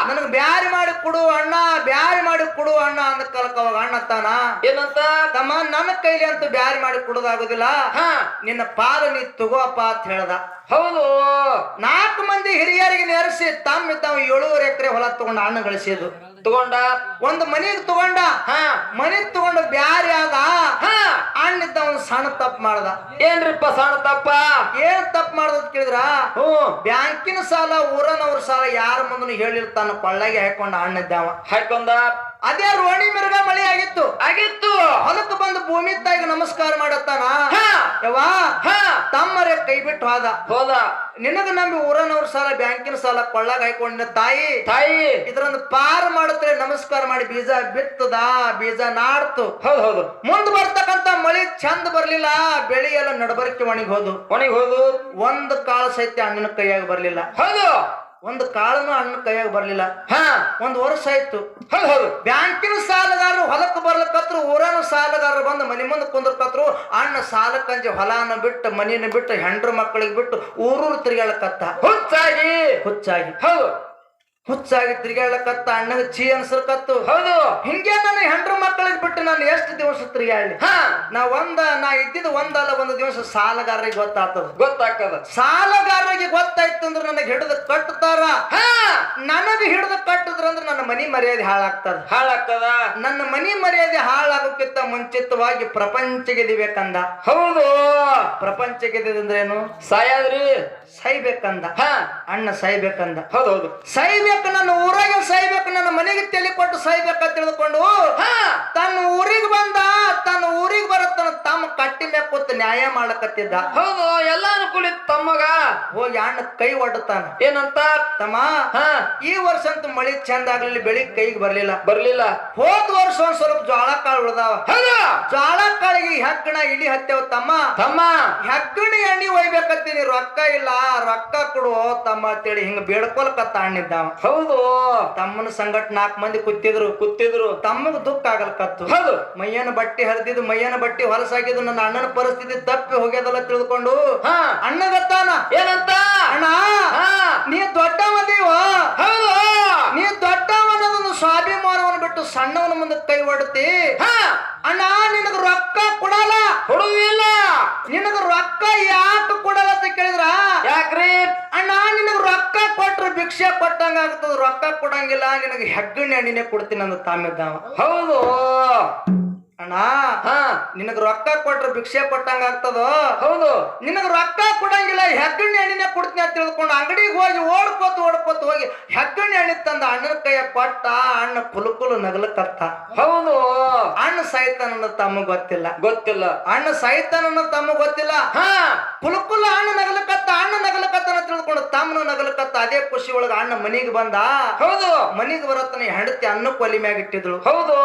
[SPEAKER 1] ನನಗ್ ಬ್ಯಾರಿ ಮಾಡಿ ಕೊಡು ಅಣ್ಣ ಬ್ಯಾರಿ ಮಾಡಿ ಕೊಡು ಅಣ್ಣ ಅಂದ ಕಲಕ ಅವಾಗ ಅಣ್ಣ ತಾನ.
[SPEAKER 2] ಏನಂತ?
[SPEAKER 1] ತಮ್ಮ ನನ್ನ ಕೈಲಿ ಅಂತೂ ಬ್ಯಾರಿ ಮಾಡಿ ಕೊಡೋದಾಗೋದಿಲ್ಲ.
[SPEAKER 2] ಹಾ.
[SPEAKER 1] ನಿನ್ನ ಪಾಲು ನೀ ತಗೋಪ್ಪ ಅಂತ ಹೇಳ್ದ.
[SPEAKER 2] ಹೌದು.
[SPEAKER 1] ನಾಲ್ಕು ಮಂದಿ ಹಿರಿಯರಿಗೆ ನೆರೆಸಿ ತಮ್ಮ ಇದ್ದಾವ ಏಳೂವರೆ ಎಕರೆ ಹೊಲ ತಗೊಂಡು ಹಣ್ಣು ಗಳಿಸಿದ್ದು.
[SPEAKER 2] ತಗೊಂಡ
[SPEAKER 1] ಒಂದು ಮನೆಗ್ ತಗೊಂಡ.
[SPEAKER 2] ಹಾ.
[SPEAKER 1] ಮನೆಗ್ ತಗೊಂಡ ಬ್ಯಾರಿ ಆಗ
[SPEAKER 2] ಹಾ.
[SPEAKER 1] ಅಣ್ಣಿದ್ದ ಒಂದು ಸಣ್ಣ ತಪ್ಪು ಮಾಡ್ದ.
[SPEAKER 2] ಏನ್ರಿಪ್ಪ ಸಣ್ಣ ತಪ್ಪ?
[SPEAKER 1] ಏನ್ ತಪ್ಪು ಮಾಡ್ದ ಕೇಳಿದ್ರ?
[SPEAKER 2] ಹ್ಮ್
[SPEAKER 1] ಬ್ಯಾಂಕಿನ ಸಾಲ ಊರನವ್ರ ಸಾಲ ಯಾರ ಮುಂದನು ಹೇಳಿರ್ತಾನ ಕೊಳ್ಳಾಗೆ ಹಾಕೊಂಡ ಅಣ್ಣಿದ್ದಾವ
[SPEAKER 2] ಹಾಕೊಂಡ?
[SPEAKER 1] ಅದೇ ರೋಣಿ ಮಿರ್ಗ ಮಳೆ ಆಗಿತ್ತು.
[SPEAKER 2] ಆಗಿತ್ತು.
[SPEAKER 1] ಹೊಲಕ್ಕೆ ಬಂದು ಭೂಮಿ ತಾಯಿಗೆ ನಮಸ್ಕಾರ ಮಾಡತ್ತಾನ?
[SPEAKER 2] ಹಾ.
[SPEAKER 1] ತಮ್ಮರೇ ಕೈ ಬಿಟ್ಟು ಹೋದ.
[SPEAKER 2] ಹೋದ.
[SPEAKER 1] ನಿನಗ ನಮ್ಮ ಊರನವ್ರ ಸಾಲ ಬ್ಯಾಂಕಿನ ಸಾಲ ಕೊಳ್ಳಾಗ ಹಾಕೊಂಡ ತಾಯಿ?
[SPEAKER 2] ತಾಯಿ.
[SPEAKER 1] ಇದ್ರೊಂದು ಪಾರ್ ಮಾಡುತ್ತೆ ನಮಸ್ಕಾರ ಮಾಡಿ ಬೀಜ ಬಿತ್ತದ ಬೀಜ ನಾಡ್ತು
[SPEAKER 2] ಹೌದು ಹೌದು.
[SPEAKER 1] ಮುಂದ್ ಬರ್ತಕ್ಕಂತ ಮಳಿ ಚಂದ ಬರ್ಲಿಲ್ಲ ಬೆಳಿ ಎಲ್ಲ ನಡಬರ್ಕೆ ಒಣಗಿ ಹೋದು.
[SPEAKER 2] ಒಣಗಿ ಹೋದು.
[SPEAKER 1] ಒಂದ್ ಕಾಳು ಸಹಿತ ಅಣ್ಣನ ಕೈಯಾಗ ಬರ್ಲಿಲ್ಲ.
[SPEAKER 2] ಹೌದು.
[SPEAKER 1] ಒಂದು ಕಾಳನು ಅಣ್ಣ ಕೈಯಾಗ ಬರ್ಲಿಲ್ಲ.
[SPEAKER 2] ಹಾ.
[SPEAKER 1] ಒಂದ್ ವರ್ಷ ಆಯ್ತು.
[SPEAKER 2] ಹೌದು ಹೌದು.
[SPEAKER 1] ಬ್ಯಾಂಕಿನ ಸಾಲಗಾರರು ಹೊಲಕ್ಕೆ ಬರ್ಲಕತ್ರು ಊರನ ಸಾಲಗಾರರು ಬಂದು ಮನೆ ಮುಂದೆ ಕುಂದ್ರಕತ್ರು ಅಣ್ಣ ಸಾಲಕ್ಕಂಜಿ ಹೊಲಾನ ಬಿಟ್ಟು ಮನಿನ ಬಿಟ್ಟು ಹೆಂಡ್ರ ಮಕ್ಕಳಿಗೆ ಬಿಟ್ಟು ಊರೂರು ತಿರುಗಾಳಕತ್ತ
[SPEAKER 2] ಹುಚ್ಚಾಗಿ.
[SPEAKER 1] ಹುಚ್ಚಾಗಿ.
[SPEAKER 2] ಹೌದು.
[SPEAKER 1] ಹುಚ್ಚಾಗಿ ತಿರುಗಾಳಕತ್ತ ಅಣ್ಣಗ ಚೀ ಅನ್ಸರ್ಕತ್ತು
[SPEAKER 2] ಹೌದು.
[SPEAKER 1] ಹಿಂಗೆ ನನ್ನ ಹೆಂಡ್ರ ಮಕ್ಕಳಿಗೆ ಬಿಟ್ಟು ನಾನು ಎಷ್ಟು ದಿವಸ ತಿರ್ಗಾಡ್ಲಿ
[SPEAKER 2] ಹಾ.
[SPEAKER 1] ನಾ ಒಂದ ನಾ ಇದ್ದಿದ್ದು ಒಂದಲ್ಲ ಒಂದು ದಿವಸ ಸಾಲಗಾರರಿಗೆ ಗೊತ್ತಾಗ್ತದ.
[SPEAKER 2] ಗೊತ್ತಾಗ್ತದ.
[SPEAKER 1] ಸಾಲಗಾರರಿಗೆ ಗೊತ್ತಾಯ್ತು ಅಂದ್ರೆ ನನಗೆ ಹಿಡಿದು ಕಟ್ಟುತ್ತಾರ
[SPEAKER 2] ಹಾ.
[SPEAKER 1] ನನಗೆ ಹಿಡಿದು ಕಟ್ಟಿದ್ರಂದ್ರೆ ನನ್ನ ಮನಿ ಮರ್ಯಾದೆ ಹಾಳಾಗ್ತದ.
[SPEAKER 2] ಹಾಳಾಗ್ತದ?
[SPEAKER 1] ನನ್ನ ಮನಿ ಮರ್ಯಾದೆ ಹಾಳಾಗೋಕ್ಕಿಂತ ಮುಂಚಿತವಾಗಿ ಪ್ರಪಂಚ ಗೆದಿಬೇಕಂದ
[SPEAKER 2] ಹೌದು.
[SPEAKER 1] ಪ್ರಪಂಚ ಗೆದ್ದಿದಂದ್ರೇನು
[SPEAKER 2] ಸಾಯಾದ್ರಿ?
[SPEAKER 1] ಸೈಬೇಕಂದ.
[SPEAKER 2] ಹಾ.
[SPEAKER 1] ಅಣ್ಣ ಸೈಬೇಕಂದ.
[SPEAKER 2] ಹೌದು ಹೌದು.
[SPEAKER 1] ಸೈಬೇಕು ನನ್ನ ಊರಾಗ ಸಾಯ್ಬೇಕು ನನ್ನ ಮನೆಗೆ ತಲೆ ಕೊಟ್ಟು ಸಾಯ್ಬೇಕಂತ ತಿಳಿದುಕೊಂಡು
[SPEAKER 2] ಹಾ.
[SPEAKER 1] ತನ್ನ ಊರಿಗೆ ಬಂದ ತನ್ನ ಊರಿಗೆ ಬರತ್ತನ ತಮ್ಮ ಕಟ್ಟಿ ಮ್ಯಾಗ ಕೂತ್ ನ್ಯಾಯ ಮಾಡಕತ್ತಿದ್ದ
[SPEAKER 2] ಹೌದು ಎಲ್ಲಾನು ಅನುಕೂಲ ತಮ್ಮಗ
[SPEAKER 1] ಹೋಗಿ ಅಣ್ಣ ಕೈ ಒಡ್ತಾನ
[SPEAKER 2] ಏನಂತ?
[SPEAKER 1] ತಮ್ಮ
[SPEAKER 2] ಹಾ.
[SPEAKER 1] ಈ ವರ್ಷ ಅಂತೂ ಮಳಿ ಚಂದ ಆಗ್ಲಿಲ್ಲ ಬೆಳಿ ಕೈಗೆ ಬರ್ಲಿಲ್ಲ.
[SPEAKER 2] ಬರ್ಲಿಲ್ಲ.
[SPEAKER 1] ಹೋದ್ ವರ್ಷ ಒಂದ್ ಸ್ವಲ್ಪ ಜ್ವಾಳ ಕಾಳು ಉಳ್ದಾವ. ಜ್ವಾಳ ಕಾಳಿಗೆ ಹೆಗ್ಗಣ ಇಡಿ ಹತ್ತೇವ ತಮ್ಮ.
[SPEAKER 2] ತಮ್ಮ.
[SPEAKER 1] ಹೆಗ್ಗಣಿ ಎಣ್ಣಿ ಒಯ್ಬೇಕತ್ತೀನಿ ರೊಕ್ಕ ಇಲ್ಲ ರೊಕ್ಕ ಕೊಡು ತಮ್ಮ ಅಂತೇಳಿ ಹಿಂಗ ಬೇಡ್ಕೊಲ್ಕತ್ತ ಅಣ್ಣಿದ್ದಾವ.
[SPEAKER 2] ಹೌದು.
[SPEAKER 1] ತಮ್ಮನ ಸಂಗಟ ನಾಲ್ಕು ಮಂದಿ ಕುತ್ತಿದ್ರು
[SPEAKER 2] ಕುತ್ತಿದ್ರು
[SPEAKER 1] ತಮ್ಮಗ ದುಃಖ ಆಗಲ್ಕತ್ತು.
[SPEAKER 2] ಹೌದು.
[SPEAKER 1] ಮೈಯನ ಬಟ್ಟಿ ಹರಿದಿದ್ದು ಮೈಯನ ಬಟ್ಟಿ ಹೊಲಸಾಗಿದ್ದು ನನ್ನ ಅಣ್ಣನ ಪರಿಸ್ಥಿತಿ ತಪ್ಪಿ ಹೋಗ್ಯದಲ್ಲ ತಿಳ್ಕೊಂಡು
[SPEAKER 2] ಹಾ.
[SPEAKER 1] ಅಣ್ಣಗತ್ತಾನ?
[SPEAKER 2] ಏನಂತ?
[SPEAKER 1] ಅಣ್ಣ
[SPEAKER 2] ಹಾ.
[SPEAKER 1] ನೀ ದೊಡ್ಡವದೀವ ನೀ ದೊಡ್ಡವನದೊಂದು ಸ್ವಾಭಿಮಾನವನ್ನು ಬಿಟ್ಟು ಸಣ್ಣವನ ಮುಂದೆ ಕೈ ಒಡ್ತಿ?
[SPEAKER 2] ಹಾ.
[SPEAKER 1] ಅಣ್ಣ ನಿನಗ ರೊಕ್ಕ ಕೊಡಲ್ಲ?
[SPEAKER 2] ಕೊಡುವಿಲ್ಲ
[SPEAKER 1] ನಿನಗ ರೊಕ್ಕ ಯಾಕೆ ಕೊಡಲ್ಲ ಅಂತ ಕೇಳಿದ್ರ?
[SPEAKER 2] ಯಾಕ್ರಿ?
[SPEAKER 1] ಅಣ್ಣ ನಿನಗ ರೊಕ್ಕ ಕೊಟ್ರು ಭಿಕ್ಷೆ ಕೊಟ್ಟಂಗ ಆಗ್ತದ. ರೊಕ್ಕ ಕೊಡಂಗಿಲ್ಲ ನಿನಗ ಹೆಗ್ಗಣ್ಣೆ ಎಣ್ಣಿನೇ ಕೊಡ್ತೀನಿ ಅಂದ ತಾಮಿದ್ದಾವ
[SPEAKER 2] ಹೌದು.
[SPEAKER 1] ಅಣ್ಣ
[SPEAKER 2] ಹಾ.
[SPEAKER 1] ನಿನಗ ರೊಕ್ಕ ಕೊಟ್ರ ಭಿಕ್ಷೆ ಕೊಟ್ಟಂಗ ಆಗ್ತದೋ?
[SPEAKER 2] ಹೌದು.
[SPEAKER 1] ನಿನಗ ರೊಕ್ಕ ಕೊಡಂಗಿಲ್ಲ ಹೆಗ್ಗಣ್ಣೆ ಎಣ್ಣಿನ ಕೊಡ್ತೀನಿ ಅಂತ ತಿಳ್ಕೊಂಡು ಅಂಗಡಿಗೆ ಹೋಗಿ ಓಡ್ಕೋತ ಓಡ್ಕೋತ ಹೋಗಿ ಹೆಗ್ಗಣ್ಣೆ ಎಣ್ಣೆ ತಂದ ಅಣ್ಣನ ಕೈಯ ಕೊಟ್ಟ ಅಣ್ಣ ಕುಲುಕುಲು ಕುಲು ನಗಲಕತ್ತ
[SPEAKER 2] ಹೌದು.
[SPEAKER 1] ಅಣ್ಣ ಸಾಯ್ತಾನ ತಮ್ಮ ಗೊತ್ತಿಲ್ಲ.
[SPEAKER 2] ಗೊತ್ತಿಲ್ಲ.
[SPEAKER 1] ಅಣ್ಣ ಸಾಯ್ತಾನ ತಮ್ಮ ಗೊತ್ತಿಲ್ಲ.
[SPEAKER 2] ಹಾ.
[SPEAKER 1] ಕುಲಕುಲ ಅಣ್ಣ ನಗಲಕತ್ತ ಅಣ್ಣ ನಗಲಕತ್ತನ ತಿಳ್ಕೊಂಡು ತಮ್ಮನ ನಗಲಕತ್ತ ಅದೇ ಖುಷಿ ಒಳಗ ಅಣ್ಣ ಮನಿಗೆ ಬಂದ.
[SPEAKER 2] ಹೌದು.
[SPEAKER 1] ಮನಿಗೆ ಬರತ್ತನ ಹೆಂಡತಿ ಅನ್ನಕ್ಕೆ ಕೊಲಿ ಮ್ಯಾಗ ಇಟ್ಟಿದ್ಳು.
[SPEAKER 2] ಹೌದು.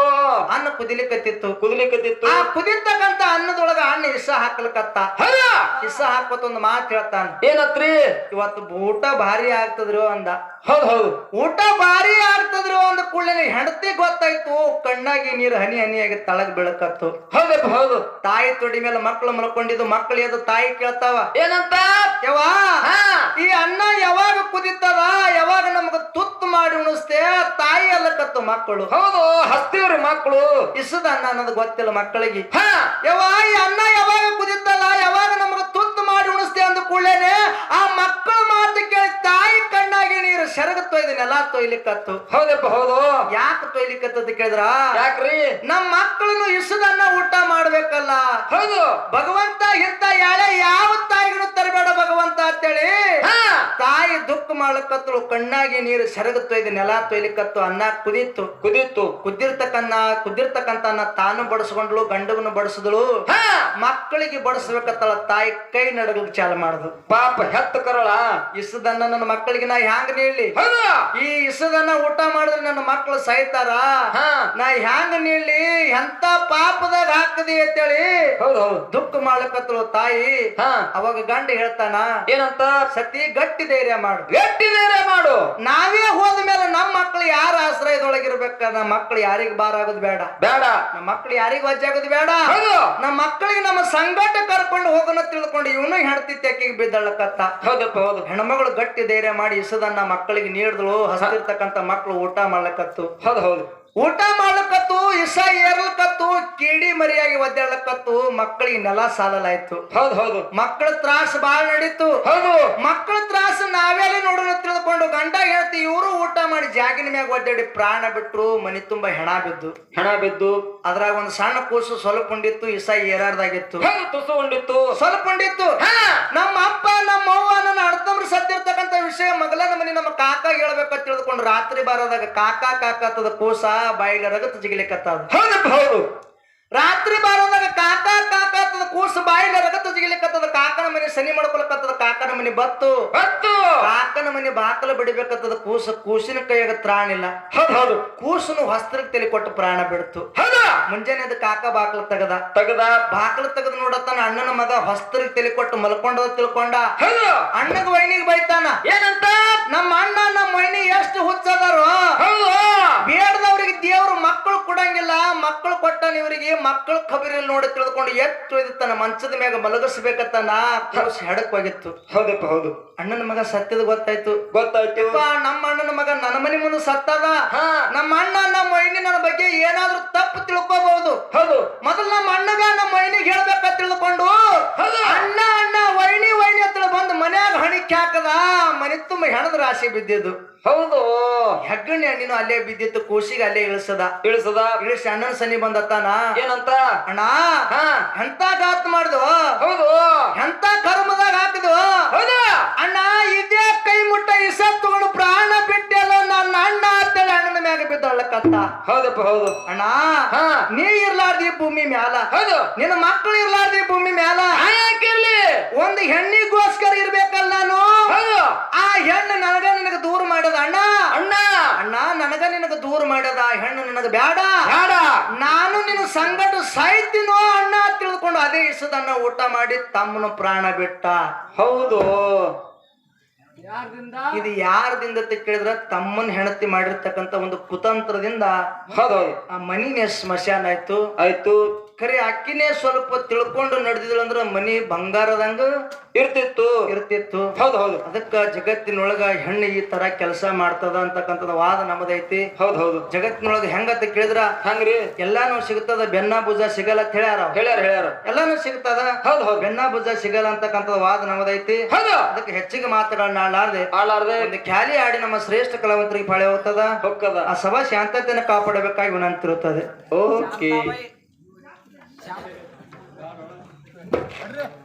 [SPEAKER 1] ಅನ್ನ ಕುದಿಲಿಕತ್ತಿತ್ತು.
[SPEAKER 2] ಕುದಲಿಕತ್ತಿತ್ತು
[SPEAKER 1] ಆ ಕುದಿತಕ್ಕಂತ ಅನ್ನದೊಳಗ ಅಣ್ಣ ಇಸ ಹಾಕ್ಲಕತ್ತ. ಇಸ ಹಾಕೋತ ಒಂದ್ ಮಾತು ಹೇಳ್ತಾನ.
[SPEAKER 2] ಏನತ್ರಿ?
[SPEAKER 1] ಇವತ್ತು ಊಟ ಭಾರಿ ಆಗ್ತದ್ರಿ ಅಂದ.
[SPEAKER 2] ಹೌದ್ ಹೌದು.
[SPEAKER 1] ಊಟ ಭಾರಿ ಆಗ್ತದ್ರಿ ಅಂದ ಕುಳ್ಳಿನ ಹೆಂಡತಿ ಗೊತ್ತಾಯ್ತು ಕಣ್ಣಾಗಿ ನೀರು ಹನಿ ಹನಿಯಾಗಿ ತಳಗ್ ಬೆಳಕತ್ತು.
[SPEAKER 2] ಹೌದಪ್ಪ ಹೌದು.
[SPEAKER 1] ತಾಯಿ ತೊಡಿ ಮೇಲೆ ಮಕ್ಕಳು ಮಲ್ಕೊಂಡಿದ್ದು ಮಕ್ಕಳು ಎದ್ದು ತಾಯಿ ಕೇಳ್ತಾವ.
[SPEAKER 2] ಏನಂತ?
[SPEAKER 1] ಯವ್ವಾ
[SPEAKER 2] ಹಾ.
[SPEAKER 1] ಈ ಅನ್ನ ಯಾವಾಗ ಕುದಿತದ ಯಾವಾಗ ನಮಗ ತುತ್ತು ಮಾಡಿ ಉಣಿಸ್ತೇ ತಾಯಿ ಅಲ್ಲಕತ್ತು ಮಕ್ಕಳು.
[SPEAKER 2] ಹೌದು ಹಸ್ತಿವ್ರಿ ಮಕ್ಕಳು.
[SPEAKER 1] ಇಸದ ಅನ್ನ ಅನ್ನೋದು ಗೊತ್ತಿಲ್ಲ ಮಕ್ಕಳಿಗೆ.
[SPEAKER 2] ಹಾ.
[SPEAKER 1] ಯವ್ವ ಈ ಅನ್ನ ಯಾವಾಗ ಕುದಿತದ ಯಾವಾಗ ನಮಗ ತುತ್ತು ಮಾಡಿ ಉಣಿಸ್ತೇ ಅಂದ ಕೂಡಲೇನೆ ಆ ಮಕ್ಕಳ ಮಾತು ಕೇಳಿ ತಾಯಿ ಕಣ್ಣಾಗಿ ನೀರು ಸೆರಗ ನೆಲ ತೊಯ್ಲಿಕ್ಕತ್ತು
[SPEAKER 2] ಹೌದಪ್ಪ ಹೌದು.
[SPEAKER 1] ಯಾಕೆ ತೊಯ್ಲಿಕ್ಕತ್ತದ ಕೇಳಿದ್ರ?
[SPEAKER 2] ಯಾಕ್ರಿ?
[SPEAKER 1] ನಮ್ಮ ಮಕ್ಕಳನ್ನು ಇಸದನ್ನ ಊಟ ಮಾಡ್ಬೇಕಲ್ಲ.
[SPEAKER 2] ಹೌದು.
[SPEAKER 1] ಭಗವಂತ ಇಂತ ಯಾಳೆ ಯಾವ ತಾಯಿಗೂ ತರಬೇಡ ಭಗವಂತ ಅಂತೇಳಿ
[SPEAKER 2] ಹಾ
[SPEAKER 1] ತಾಯಿ ದುಃಖ ಮಾಡ್ಲಕತ್ತಳು ಕಣ್ಣಾಗಿ ನೀರು ಸೆರಗ ಇದು ನೆಲ ತೊಯ್ಲಿಕತ್ತು ಅನ್ನ ಕುದಿತ್ತು
[SPEAKER 2] ಕುದಿತ್ತು
[SPEAKER 1] ಕುದ್ದಿರ್ತಕ್ಕನ್ನ ಕುದ್ದಿರ್ತಕ್ಕಂತ ಅನ್ನ ತಾನು ಬಡಿಸ್ಕೊಂಡ್ಳು ಗಂಡಗನು ಬಡಿಸಿದಳು.
[SPEAKER 2] ಹಾ!
[SPEAKER 1] ಮಕ್ಕಳಿಗೆ ಬಡಿಸ್ಬೇಕತ್ತಳ ತಾಯಿ ಕೈ ನಡಗಲಿಕ್ಕೆ ಚಾಲು ಮಾಡುದು.
[SPEAKER 2] ಪಾಪ ಹೆತ್ತ ಕರಳ.
[SPEAKER 1] ಇಸದನ್ನ ನನ್ನ ಮಕ್ಕಳಿಗೆ ನಾ ಹ್ಯಾಂಗ ನೀಡ್ಲಿ? ಈ ಇಸದನ್ನ ಊಟ ಮಾಡಿದ್ರೆ ನನ್ನ ಮಕ್ಕಳು ಸಾಯ್ತಾರ?
[SPEAKER 2] ಹಾ!
[SPEAKER 1] ನಾ ಹ್ಯಾಂಗ ನೀಡ್ಲಿ? ಎಂತ ಪಾಪದಾಗ ಹಾಕದಿ ಅಂತೇಳಿ?
[SPEAKER 2] ಹೇಳಿ ಹೌದು.
[SPEAKER 1] ದುಃಖ ಮಾಡ್ಲಕತ್ತಳು ತಾಯಿ.
[SPEAKER 2] ಹಾ!
[SPEAKER 1] ಅವಾಗ ಗಂಡ ಹೇಳ್ತಾನ
[SPEAKER 2] ಏನಂತ?
[SPEAKER 1] ಸತಿ ಗಟ್ಟಿ ಧೈರ್ಯ ಮಾಡು.
[SPEAKER 2] ಧೈರ್ಯ ಮಾಡು.
[SPEAKER 1] ನಾವೇ ಹೋದ ಮೇಲೆ ನಮ್ಮ ಮಕ್ಳು ಯಾರ ಆಶ್ರಯದೊಳಗಿರ್ಬೇಕ ನಮ್ಮ ಮಕ್ಳು ಯಾರಿಗ ಬಾರ ಆಗೋದು ಬೇಡ.
[SPEAKER 2] ಬೇಡ.
[SPEAKER 1] ನಮ್ಮ ಮಕ್ಳು ಯಾರಿಗ ವಜ್ಜೆ ಆಗೋದು ಬೇಡ. ನಮ್ಮ ಮಕ್ಕಳಿಗೆ ನಮ್ಮ ಸಂಘಟ ಕರ್ಕೊಂಡು ಹೋಗೋಣ ತಿಳ್ಕೊಂಡು ಇವನು ಹೆಣ್ತಿ ತೆಕ್ಕಿಗೆ ಬಿದ್ದಳಕತ್ತ
[SPEAKER 2] ಹೌದಪ್ಪ ಹೌದು.
[SPEAKER 1] ಹೆಣ್ಮಗಳು ಗಟ್ಟಿ ಧೈರ್ಯ ಮಾಡಿ ಇಸದನ್ನ ಮಕ್ಕಳಿಗೆ ನೀಡಿದಳು ಹಸಿರ್ತಕ್ಕಂತ ಮಕ್ಕಳು ಊಟ ಮಾಡ್ಲಕತ್ತು.
[SPEAKER 2] ಹೌದು ಹೌದು.
[SPEAKER 1] ಊಟ ಮಾಡ್ಲಕತ್ತು ಇಸ ಏರ್ಲಕತ್ತು ಕೀಡಿ ಮರಿಯಾಗಿ ಒದ್ದಾಡ್ಲಕತ್ತು ಮಕ್ಕಳಿಗೆ ನೆಲ ಸಾಲಲಾಯ್ತು.
[SPEAKER 2] ಹೌದು ಹೌದು.
[SPEAKER 1] ಮಕ್ಕಳ ತ್ರಾಸ ಬಾಳ ನಡೀತು.
[SPEAKER 2] ಹೌದು.
[SPEAKER 1] ಮಕ್ಕಳ ತ್ರಾಸ ನಾವೆಲ್ಲ ನೋಡೋಣ ತಿಳ್ಕೊಂಡು ಗಂಡ ಹೇಳ್ತಿ ಇವರು ಊಟ ಮಾಡಿ ಜಾಗಿನ ಮ್ಯಾಗ ಒದ್ದಾಡಿ ಪ್ರಾಣ ಬಿಟ್ರು ಮನಿ ತುಂಬಾ ಹೆಣ ಬಿದ್ದು.
[SPEAKER 2] ಹೆಣ ಬಿದ್ದು.
[SPEAKER 1] ಅದ್ರಾಗ ಒಂದು ಸಣ್ಣ ಕೂಸು ಸ್ವಲ್ಪ ಉಂಡಿತ್ತು ಇಸ ಏರಾರ್ದಾಗಿತ್ತು.
[SPEAKER 2] ತುಸು ಉಂಡಿತ್ತು
[SPEAKER 1] ಸ್ವಲ್ಪ ಉಂಡಿತ್ತು ನಮ್ಮ ಅಪ್ಪ ನಮ್ಮ ಅವ್ವ ನನ್ನ ಅರ್ಧಮ್ರ ಸತ್ತಿರ್ತಕ್ಕಂಥ ವಿಷಯ ಮಗಲನ ಮನೆ ನಮ್ಮ ಕಾಕ ಹೇಳ್ಬೇಕಂತ ತಿಳ್ಕೊಂಡು ರಾತ್ರಿ ಬಾರದಾಗ ಕಾಕ ಕಾಕ ಕೂಸ ಬಾಯಿಗೆ ರಗತ್ ಜಿಗಿಲಿಕತ್ತದ.
[SPEAKER 2] ಹೌದಪ್ಪ ಹೌದು.
[SPEAKER 1] ರಾತ್ರಿ ಬಾರದಾಗ ಕಾಕ ಕಾಕತ್ತದ ಕೂಸು ಬಾಯಿಲ ರಗತ್ ಜಿಗಿಲಿಕತ್ತದ ಕಾಕನ ಮನೆ ಸನಿ ಮಾಡ್ಕೊಳಕತ್ತದ ಕಾಕನ ಮನೆ ಬತ್ತು.
[SPEAKER 2] ಬತ್ತು.
[SPEAKER 1] ಕಾಕನ ಮನೆ ಬಾಕಲ ಬಿಡಬೇಕತ್ತದ ಕೂಸ ಕೂಸಿನ ಕೈಯಾಗ ತ್ರಾಣಿಲ್ಲ.
[SPEAKER 2] ಹೌದು ಹೌದು.
[SPEAKER 1] ಕೂಸನು ಹಸ್ತ್ರಕ್ಕೆ ತಲೆ ಕೊಟ್ಟು ಪ್ರಾಣ ಬಿಡ್ತು.
[SPEAKER 2] ಹೌದ.
[SPEAKER 1] ಮುಂಜಾನೆ ಅದು ಕಾಕ ಬಾಕಲ ತೆಗದ.
[SPEAKER 2] ತಗದ.
[SPEAKER 1] ಬಾಕಲ ತೆಗೆದು ನೋಡತ್ತಾನ ಅಣ್ಣನ ಮಗ ಹೊಸ್ತ್ರಕ್ಕೆ ತಲೆ ಕೊಟ್ಟು ಮಲ್ಕೊಂಡ ತಿಳ್ಕೊಂಡ.
[SPEAKER 2] ಹೌದು.
[SPEAKER 1] ಅಣ್ಣಗ ವೈನಿಗೆ ಬೈತಾನ.
[SPEAKER 2] ಏನಂತ?
[SPEAKER 1] ನಮ್ಮ ಅಣ್ಣ ನಮ್ಮ ವೈನಿ ಎಷ್ಟು ಹುಚ್ಚದಾರೋ.
[SPEAKER 2] ಹೌದು.
[SPEAKER 1] ಬೇಡದವ್ರಿಗೆ ದೇವರು ಮಕ್ಕಳು ಕೊಡಂಗಿಲ್ಲ ಮಕ್ಕಳು ಕೊಟ್ಟನ ಇವರಿಗೆ ಮಕ್ಕಳು ಖಬರಿಯಲ್ಲಿ ನೋಡಿ ತಿಳಿದುಕೊಂಡು ಎತ್ತು ಇದು ತನ್ನ ಮಂಚದ ಮ್ಯಾಗ ಮಲಗಿಸ್ಬೇಕತ್ತನ ಕೂಸ್ ಹೆಡಕ್ ಹೋಗಿತ್ತು.
[SPEAKER 2] ಹೌದಪ್ಪ ಹೌದು.
[SPEAKER 1] ಅಣ್ಣನ ಮಗ ಸತ್ಯದ ಗೊತ್ತಾಯ್ತು.
[SPEAKER 2] ಗೊತ್ತಾಯ್ತು.
[SPEAKER 1] ನಮ್ಮ ಅಣ್ಣನ ಮಗ ನನ್ನ ಮನೆ ಮುಂದೆ ಸತ್ತದ.
[SPEAKER 2] ಹಾ.
[SPEAKER 1] ನಮ್ಮ ಅಣ್ಣ ನಮ್ಮ ಮೈನಿ ನನ್ನ ಬಗ್ಗೆ ಏನಾದ್ರೂ ತಪ್ಪು ತಿಳ್ಕೋಬಹುದು.
[SPEAKER 2] ಹೌದು.
[SPEAKER 1] ಮೊದಲು ನಮ್ಮ ಅಣ್ಣಗ ನಮ್ಮ ಮೈನಿಗೆ ಹೇಳ್ಬೇಕ ತಿಳ್ಕೊಂಡು ಅಣ್ಣ ಅಣ್ಣ ವೈಣಿ ವೈಣಿ ಅಂತ ಬಂದು ಮನ್ಯಾಗ ಹಣಿಕೆ ಹಾಕದ ಮನೆ ತುಂಬ ಹೆಣದ ರಾಶಿ ಬಿದ್ದಿದ್ದು.
[SPEAKER 2] ಹೌದು
[SPEAKER 1] ಹೆಗ್ಗಣ್ಣಿ ನೀನು ಅಲ್ಲೇ ಬಿದ್ದಿತ್ತು ಕೂಸಿಗೆ ಅಲ್ಲೇ ಇಳಿಸದ.
[SPEAKER 2] ಇಳಿಸದ?
[SPEAKER 1] ಇಳಿಸಿ ಅಣ್ಣನ ಸನಿ ಬಂದತ್ತಾನ?
[SPEAKER 2] ಏನಂತ?
[SPEAKER 1] ಅಣ್ಣ
[SPEAKER 2] ಹಾ.
[SPEAKER 1] ಎಂತ ಗಾತ್ ಮಾಡ್ದು?
[SPEAKER 2] ಹೌದು.
[SPEAKER 1] ಎಂತ ಕರ್ಮದಾಗ ಹಾಕಿದ್ವು
[SPEAKER 2] ಹೌದು.
[SPEAKER 1] ಅಣ್ಣ ಇದೇ ಕೈ ಮುಟ್ಟ ಇಸ ತಗೊಂಡು ಪ್ರಾಣ ಬಿಟ್ಟೆಲ್ಲ ನನ್ನ ಅಣ್ಣ ಅಣ್ಣನ ಮ್ಯಾಗ ಬಿದ್ದಳ್ಳಕತ್ತ
[SPEAKER 2] ಹೌದಪ್ಪ ಹೌದು.
[SPEAKER 1] ಅಣ್ಣ
[SPEAKER 2] ಹಾ.
[SPEAKER 1] ನೀ ಇರ್ಲಾರ್ದಿ ಭೂಮಿ ಮ್ಯಾಲ.
[SPEAKER 2] ಹೌದು.
[SPEAKER 1] ನಿನ್ನ ಮಕ್ಕಳು ಇರ್ಲಾರ್ದಿ ಭೂಮಿ ಮ್ಯಾಲ.
[SPEAKER 2] ಯಾಕಿರ್ಲಿ
[SPEAKER 1] ಒಂದು ಹೆಣ್ಣಿಗೋಸ್ಕರ ಇರ್ಬೇಕಲ್ಲ ನಾನು. ಆ ಹೆಣ್ಣು ನನಗ ನಿನಗ ದೂರ ಮಾಡದ ಅಣ್ಣ.
[SPEAKER 2] ಅಣ್ಣ.
[SPEAKER 1] ಅಣ್ಣ ನನಗ ನಿನಗ ದೂರ ಮಾಡದ ಆ ಹೆಣ್ಣು ನನಗ ಬ್ಯಾಡ.
[SPEAKER 2] ಬೇಡ
[SPEAKER 1] ನಾನು ನಿನ್ನ ಸಂಗಟ ಸಾಯ್ತೀನೋ ಅಣ್ಣ ತಿಳ್ಕೊಂಡು ಅದೇ ಇಸದನ್ನ ಊಟ ಮಾಡಿ ತಮ್ಮನ ಪ್ರಾಣ ಬಿಟ್ಟ.
[SPEAKER 2] ಹೌದು.
[SPEAKER 1] ಇದು ಯಾರದಿಂದ ಅಂತ ಕೇಳಿದ್ರ ತಮ್ಮನ್ ಹೆಣತಿ ಮಾಡಿರ್ತಕ್ಕಂತ ಒಂದು ಕುತಂತ್ರದಿಂದ ಆ ಮನಿನೇ ಸ್ಮಶಾನ ಆಯ್ತು.
[SPEAKER 2] ಆಯ್ತು.
[SPEAKER 1] ಖರೆ ಅಕ್ಕಿನೇ ಸ್ವಲ್ಪ ತಿಳ್ಕೊಂಡು ನಡೆದಿದ್ಳು ಮನಿ ಬಂಗಾರದಂಗ
[SPEAKER 2] ಇರ್ತಿತ್ತು.
[SPEAKER 1] ಇರ್ತಿತ್ತು.
[SPEAKER 2] ಹೌದು ಹೌದು.
[SPEAKER 1] ಅದಕ್ಕ ಜಗತ್ತಿನೊಳಗ ಹೆಣ್ಣು ಈ ತರ ಕೆಲಸ ಮಾಡ್ತದ ಅಂತಕ್ಕಂಥದ್ದು ವಾದ ನಮ್ಮದೈತಿ.
[SPEAKER 2] ಹೌದು ಹೌದು.
[SPEAKER 1] ಜಗತ್ತಿನೊಳಗ ಹೆಂಗತ್ತ ಕೇಳಿದ್ರ?
[SPEAKER 2] ಹಂಗ್ರಿ?
[SPEAKER 1] ಎಲ್ಲಾನು ಸಿಗ್ತದ ಬೆನ್ನ ಭುಜ ಸಿಗಲ್ಲ ಅಂತ ಹೇಳ್ಯಾರ.
[SPEAKER 2] ಹೇಳ್ಯಾರ ಹೇಳ್ಯಾರ.
[SPEAKER 1] ಎಲ್ಲಾನು ಸಿಗ್ತದ?
[SPEAKER 2] ಹೌದು ಹೌದು.
[SPEAKER 1] ಬೆನ್ನ ಭುಜ ಸಿಗಲ್ಲ ಅಂತಕ್ಕಂಥದ್ದು ವಾದ ನಮ್ಮದೈತಿ.
[SPEAKER 2] ಹೌದು.
[SPEAKER 1] ಅದಕ್ಕೆ ಹೆಚ್ಚಿಗೆ ಮಾತುಗಳನ್ನ ಆಳಾರ್ದೆ
[SPEAKER 2] ಆಳಾರ್ದೆ
[SPEAKER 1] ಒಂದು ಖ್ಯಾಲಿ ಆಡಿ ನಮ್ಮ ಶ್ರೇಷ್ಠ ಕಲಾವಂತರಿಗೆ ಪಾಳೆ ಹೋಗ್ತದ.
[SPEAKER 2] ಹೋಗ್ತದ.
[SPEAKER 1] ಆ ಸಭಾ ಶಾಂತತೆಯನ್ನು ಕಾಪಾಡಬೇಕಾಗಿ ವಿನಂತಿರುತ್ತದೆ.
[SPEAKER 2] ಓಕೆ. 下水，不要对了，开始。